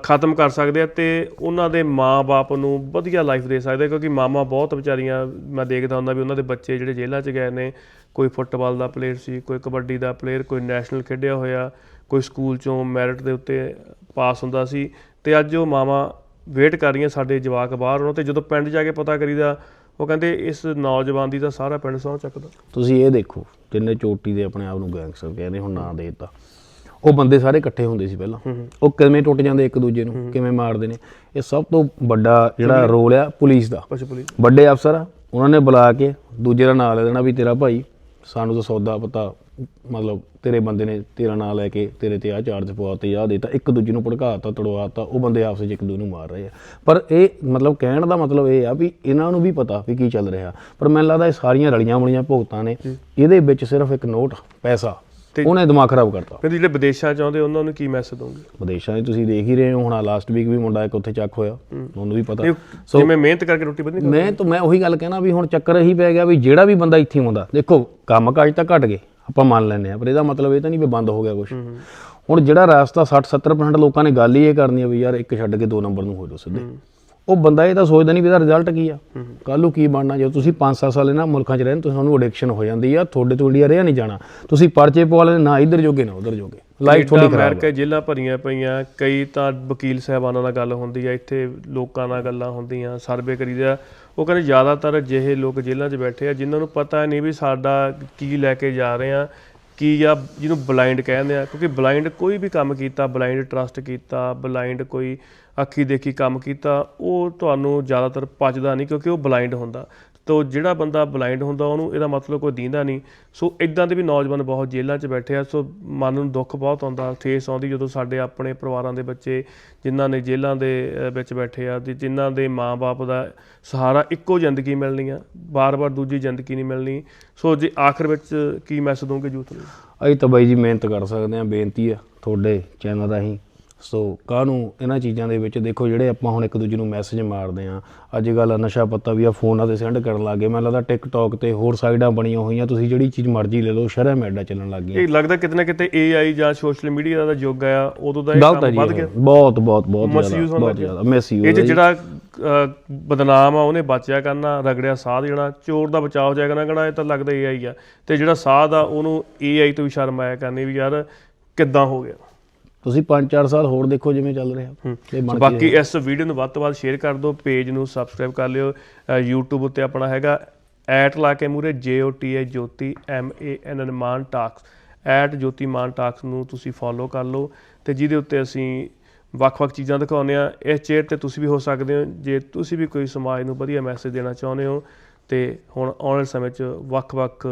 ਖਤਮ ਕਰ ਸਕਦੇ ਆ ਤੇ ਉਹਨਾਂ ਦੇ ਮਾਂ-ਬਾਪ ਨੂੰ ਵਧੀਆ ਲਾਈਫ ਦੇ ਸਕਦੇ ਕਿਉਂਕਿ ਮਾਮਾ ਬਹੁਤ ਵਿਚਾਰੀਆਂ ਮੈਂ ਦੇਖਦਾ ਹੁੰਦਾ ਵੀ ਉਹਨਾਂ ਦੇ ਬੱਚੇ ਜਿਹੜੇ ਜੇਲ੍ਹਾਂ 'ਚ ਗਏ ਨੇ ਕੋਈ ਫੁੱਟਬਾਲ ਦਾ ਪਲੇਅਰ ਸੀ ਕੋਈ ਕਬੱਡੀ ਦਾ ਪਲੇਅਰ ਕੋਈ ਨੈਸ਼ਨਲ ਖੇਡਿਆ ਹੋਇਆ ਕੋਈ ਸਕੂਲ ਚੋਂ ਮੈਰਿਟ ਦੇ ਉੱਤੇ ਪਾਸ ਹੁੰਦਾ ਸੀ ਤੇ ਅੱਜ ਉਹ ਮਾਵਾਂ ਵੇਟ ਕਰ ਰਹੀਆਂ ਸਾਡੇ ਜਵਾਕ ਬਾਹਰ ਹੋਣ ਤੇ ਜਦੋਂ ਪਿੰਡ ਜਾ ਕੇ ਪਤਾ ਕਰੀਦਾ ਉਹ ਕਹਿੰਦੇ ਇਸ ਨੌਜਵਾਨ ਦੀ ਤਾਂ ਸਾਰਾ ਪਿੰਡ ਸਹੁੰ ਚੱਕਦਾ। ਤੁਸੀਂ ਇਹ ਦੇਖੋ ਜਿੰਨੇ ਚੋਟੀ ਦੇ ਆਪਣੇ ਆਪ ਨੂੰ ਗੈਂਗਸਟਰ ਕਹਿੰਦੇ ਹੁਣ ਨਾਂ ਦੇ ਦਿੱਤਾ। ਉਹ ਬੰਦੇ ਸਾਰੇ ਇਕੱਠੇ ਹੁੰਦੇ ਸੀ ਪਹਿਲਾਂ। ਉਹ ਕਿਵੇਂ ਟੁੱਟ ਜਾਂਦੇ ਇੱਕ ਦੂਜੇ ਨੂੰ ਕਿਵੇਂ ਮਾਰਦੇ ਨੇ। ਇਹ ਸਭ ਤੋਂ ਵੱਡਾ ਜਿਹੜਾ ਰੋਲ ਆ ਪੁਲਿਸ ਦਾ। ਵੱਡੇ ਅਫਸਰ ਆ ਉਹਨਾਂ ਨੇ ਬੁਲਾ ਕੇ ਦੂਜੇ ਦਾ ਨਾਂ ਲੈ ਦੇਣਾ ਵੀ ਤੇਰਾ ਭਾਈ। ਸਾਨੂੰ ਤਾਂ ਸੌਦਾ ਪਤਾ ਮਤਲਬ ਤੇਰੇ ਬੰਦੇ ਨੇ ਤੇਰਾ ਨਾਂ ਲੈ ਕੇ ਤੇਰੇ ਤੇ ਆ ਚਾਰਜ ਪਵਾਤੇ ਆ ਦੇਤਾ ਇੱਕ ਦੂਜੇ ਨੂੰ ਭੜਕਾਤਾ ਤੜਵਾਤਾ ਉਹ ਬੰਦੇ ਆਪਸ ਵਿੱਚ ਇੱਕ ਦੂਜੇ ਨੂੰ ਮਾਰ ਰਹੇ ਆ। ਪਰ ਇਹ ਮਤਲਬ ਕਹਿਣ ਦਾ ਮਤਲਬ ਇਹ ਆ ਵੀ ਇਹਨਾਂ ਨੂੰ ਵੀ ਪਤਾ ਵੀ ਕੀ ਚੱਲ ਰਿਹਾ। ਪਰ ਮੈਨੂੰ ਲੱਗਦਾ ਇਹ ਸਾਰੀਆਂ ਰਲੀਆਂ ਬਣੀਆਂ ਭੁਗਤਾਂ ਨੇ ਇਹਦੇ ਵਿੱਚ ਸਿਰਫ ਇੱਕ ਨੋਟ ਪੈਸਾ। ਤੇ- ਉਹਨੇ ਦਿਮਾਗ ਖਰਾਬ ਕਰਤਾ। ਫਿਰ ਜਿਹੜੇ ਵਿਦੇਸ਼ਾਂ ਚ ਆਉਂਦੇ ਉਹਨਾਂ ਨੂੰ ਕੀ ਮੈਸੇਜ ਦੋਗੇ ਵਿਦੇਸ਼ਾਂ 'ਚ ਤੁਸੀਂ ਦੇਖ ਹੀ ਰਹੇ ਹੋ ਹੁਣ ਲਾਸਟ ਵੀਕ ਵੀ ਮੁੰਡਾ ਇੱਕ ਉੱਥੇ ਚੱਕ ਹੋਇਆ ਉਹਨੂੰ ਵੀ ਪਤਾ। ਸੋ ਜਿਵੇਂ ਮਿਹਨਤ ਕਰਕੇ ਰੋਟੀ ਬਣੀ ਮੈਂ ਤਾਂ ਮੈਂ ਉਹੀ ਗੱਲ ਕਹਿਣਾ ਵੀ ਹੁਣ ਚੱਕਰ ਇਹੀ ਪੈ ਗਿਆ ਵੀ ਜਿਹੜਾ ਵੀ ਬੰਦਾ ਇੱਥੇ ਆਉਂਦਾ ਦੇਖੋ ਕੰਮ ਕਾਜ ਤਾਂ ਘਟ ਗਏ ਆਪਾਂ ਮੰਨ ਲੈਂਦੇ ਆ ਪਰ ਇਹਦਾ ਮਤਲਬ ਇਹ ਤਾਂ ਨਹੀਂ ਵੀ ਬੰਦ ਹੋ ਗਿਆ ਕੁਝ ਹੁਣ ਜਿਹੜਾ ਰਾਸਤਾ 60 70% ਲੋਕਾਂ ਨੇ ਗੱਲ ਹੀ ਇਹ ਕਰਨੀ ਆ ਵੀ ਯਾਰ ਇੱਕ ਛੱਡ ਕੇ ਦੋ ਨੰਬਰ ਨੂੰ ਹੋ ਜਾਓ ਸਿੱਧੇ। ਉਹ ਬੰਦਾ ਇਹ ਤਾਂ ਸੋਚਦਾ ਨਹੀਂ ਵੀ ਇਹਦਾ ਰਿਜ਼ਲਟ ਕੀ ਆ। ਕੱਲ ਨੂੰ ਕੀ ਬਣਨਾ? ਜੇ ਤੁਸੀਂ 5-7 ਸਾਲ ਇਹਨਾਂ ਮੁਲਕਾਂ 'ਚ ਰਹਿੰਦੇ ਤੁਹਾਨੂੰ ਐਡਿਕਸ਼ਨ ਹੋ ਜਾਂਦੀ ਆ ਤੁਹਾਡੇ ਤੋਂ ਇੰਡੀਆ ਰਿਹਾ ਨਹੀਂ ਜਾਣਾ। ਤੁਸੀਂ ਪਰਚੇ ਪਵਾ ਲੈਂਦੇ ਨਾ ਇੱਧਰ ਜੋਗੇ ਨਾ ਉਧਰ ਜੋਗੇ। ਲਾਈਫ ਤੁਹਾਡੀ ਖਰਾਬ ਅਮਰੀਕਾ ਜੇਲ੍ਹਾਂ ਭਰੀਆਂ ਪਈਆਂ ਕਈ ਤਾਂ ਵਕੀਲ ਸਾਹਿਬਾਨਾਂ ਨਾਲ ਗੱਲ ਹੁੰਦੀ ਆ ਇੱਥੇ ਲੋਕਾਂ ਨਾਲ ਗੱਲਾਂ ਹੁੰਦੀਆਂ ਸਰਵੇ ਕਰੀਦਾ ਉਹ ਕਹਿੰਦੇ ਜ਼ਿਆਦਾਤਰ ਜਿਹੇ ਲੋਕ ਜੇਲ੍ਹਾਂ 'ਚ ਬੈਠੇ ਆ ਜਿਨ੍ਹਾਂ ਨੂੰ ਪਤਾ ਨਹੀਂ ਵੀ ਸਾਡਾ ਕੀ ਲੈ ਕੇ ਜਾ ਰਹੇ ਆ ਕੀ ਆ ਜਿਹਨੂੰ ਬਲਾਈਂਡ ਕਹਿੰਦੇ ਆ। ਕਿਉਂਕਿ ਬਲਾਈਂਡ ਕੋਈ ਵੀ ਕੰਮ ਕੀਤਾ ਬਲਾਈਂਡ ਟਰਸਟ ਕੀਤਾ ਬਲਾਈਂਡ ਕੋਈ ਅੱਖੀ ਦੇਖੀ ਕੰਮ ਕੀਤਾ, ਉਹ ਤੁਹਾਨੂੰ ਜ਼ਿਆਦਾਤਰ ਪਚਦਾ ਨਹੀਂ ਕਿਉਂਕਿ ਉਹ ਬਲਾਈਂਡ ਹੁੰਦਾ। ਤੋ ਜਿਹੜਾ ਬੰਦਾ ਬਲਾਈਂਡ ਹੁੰਦਾ, ਉਹਨੂੰ ਇਹਦਾ ਮਤਲਬ ਕੋਈ ਦੀਂਦਾ ਨਹੀਂ। ਸੋ ਇਦਾਂ ਦੇ ਵੀ ਨੌਜਵਾਨ ਬਹੁਤ ਜੇਲ੍ਹਾਂ 'ਚ ਬੈਠੇ ਆ, ਸੋ ਮਨ ਨੂੰ ਦੁੱਖ ਬਹੁਤ ਆਉਂਦਾ, ਠੇਸ ਆਉਂਦੀ ਜਦੋਂ ਸਾਡੇ ਆਪਣੇ ਪਰਿਵਾਰਾਂ ਦੇ ਬੱਚੇ ਜਿਨ੍ਹਾਂ ਨੇ ਜੇਲ੍ਹਾਂ ਦੇ ਵਿੱਚ ਬੈਠੇ ਆ, ਤੇ ਜਿਨ੍ਹਾਂ ਦੇ ਮਾਪੇ ਦਾ ਸਹਾਰਾ ਇੱਕੋ ਜ਼ਿੰਦਗੀ ਮਿਲਣੀ ਆ ਬਾਰ-ਬਾਰ ਦੂਜੀ ਜ਼ਿੰਦਗੀ ਨਹੀਂ ਮਿਲਣੀ। ਸੋ ਜੇ ਆਖਰ ਵਿੱਚ ਕੀ ਮੈਸੇਜ ਦੋਗੇ ਯੂਥ ਨੂੰ? ਅਸੀਂ ਤਾਂ ਬਾਈ ਜੀ ਮਿਹਨਤ ਕਰ ਸਕਦੇ ਹਾਂ, ਬੇਨਤੀ ਆ ਤੁਹਾਡੇ ਚੈਨਲ ਰਾਹੀਂ। ਸੋ ਕਾਹਨੂੰ ਇਹਨਾਂ ਚੀਜ਼ਾਂ ਦੇ ਵਿੱਚ ਦੇਖੋ ਜਿਹੜੇ ਆਪਾਂ ਹੁਣ ਇੱਕ ਦੂਜੇ ਨੂੰ ਮੈਸੇਜ ਮਾਰਦੇ ਆ ਅੱਜ ਕੱਲ੍ਹ ਨਸ਼ਾ ਪੱਤਾ ਵੀ ਆ ਫੋਨਾਂ ਤੇ ਸੈਂਡ ਕਰਨ ਲੱਗੇ ਮੈਨੂੰ ਲੱਗਦਾ ਟਿਕਟੌਕ ਤੇ ਹੋਰ ਸਾਈਡਾਂ ਬਣੀਆਂ ਹੋਈਆਂ ਤੁਸੀਂ ਜਿਹੜੀ ਚੀਜ਼ ਮਰਜ਼ੀ ਲੈ ਲਓ ਸ਼ਰਮ ਮੈਡਾ ਚੱਲਣ ਲੱਗ ਗਿਆ ਇਹ ਲੱਗਦਾ ਕਿਤੇ ਨਾ ਕਿਤੇ AI ਜਾਂ ਸੋਸ਼ਲ ਮੀਡੀਆ ਦਾ ਯੁੱਗ ਆ ਉਦੋਂ ਦਾ ਇਹ ਕੰਮ ਵੱਧ। ਗਿਆ। ਬਹੁਤ ਬਹੁਤ ਬਹੁਤ ਜ਼ਿਆਦਾ ਬਹੁਤ। ਜ਼ਿਆਦਾ ਮਿਸਯੂਜ਼ ਇਹ ਜਿਹੜਾ ਬਦਨਾਮ ਆ ਉਹਨੇ ਬਚਿਆ ਕਰਨਾ ਰਗੜਿਆ ਸਾਧ ਜਿਹੜਾ ਚੋਰ ਦਾ ਬਚਾਅ ਹੋ ਜਾਏਗਾ ਨਾ ਕਹਣਾ ਇਹ ਤਾਂ ਲੱਗਦਾ AI ਆ। ਤੇ ਜਿਹੜਾ ਸਾਧ ਆ ਉਹਨੂੰ AI ਤੋਂ ਵੀ ਸ਼ਰਮ ਆਇਆ ਕਰਨੀ ਵੀ ਯਾਰ ਕਿੱਦਾਂ ਹੋ ਗਿਆ? ਤੁਸੀਂ 5-4 ਸਾਲ ਹੋਰ ਦੇਖੋ ਜਿਵੇਂ ਚੱਲ ਰਿਹਾ। ਬਣ ਬਾਕੀ ਇਸ ਵੀਡੀਓ ਨੂੰ ਵੱਧ ਤੋਂ ਵੱਧ ਸ਼ੇਅਰ ਕਰ ਦਿਓ ਪੇਜ ਨੂੰ ਸਬਸਕ੍ਰਾਈਬ ਕਰ ਲਿਓ YouTube ਉੱਤੇ ਆਪਣਾ ਹੈਗਾ ਐਟ ਲਾ ਕੇ ਮੂਰੇ J O T A Jyoti M A N N Mann talks at Jyoti Mann talks ਨੂੰ ਤੁਸੀਂ ਫੋਲੋ ਕਰ ਲਓ ਤੇ ਜਿਹਦੇ ਉੱਤੇ ਅਸੀਂ ਵੱਖ-ਵੱਖ ਚੀਜ਼ਾਂ ਦਿਖਾਉਂਦੇ ਆ ਇਸ ਚੇਅਰ ਤੇ ਤੁਸੀਂ ਵੀ ਹੋ ਸਕਦੇ ਹੋ ਜੇ ਤੁਸੀਂ ਵੀ ਕੋਈ ਸਮਾਜ ਨੂੰ ਵਧੀਆ ਮੈਸੇਜ ਦੇਣਾ ਚਾਹੁੰਦੇ ਹੋ ਤੇ ਹੁਣ ਆਉਣ ਵਾਲੇ ਸਮੇਂ 'ਚ ਵੱਖ-ਵੱਖ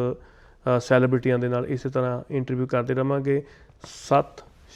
ਸੈਲੀਬ੍ਰਿਟੀਆਂ ਦੇ ਨਾਲ ਇਸੇ ਤਰ੍ਹਾਂ ਇੰਟਰਵਿਊ ਕਰਦੇ ਰਵਾਂਗੇ। ਸਤਿ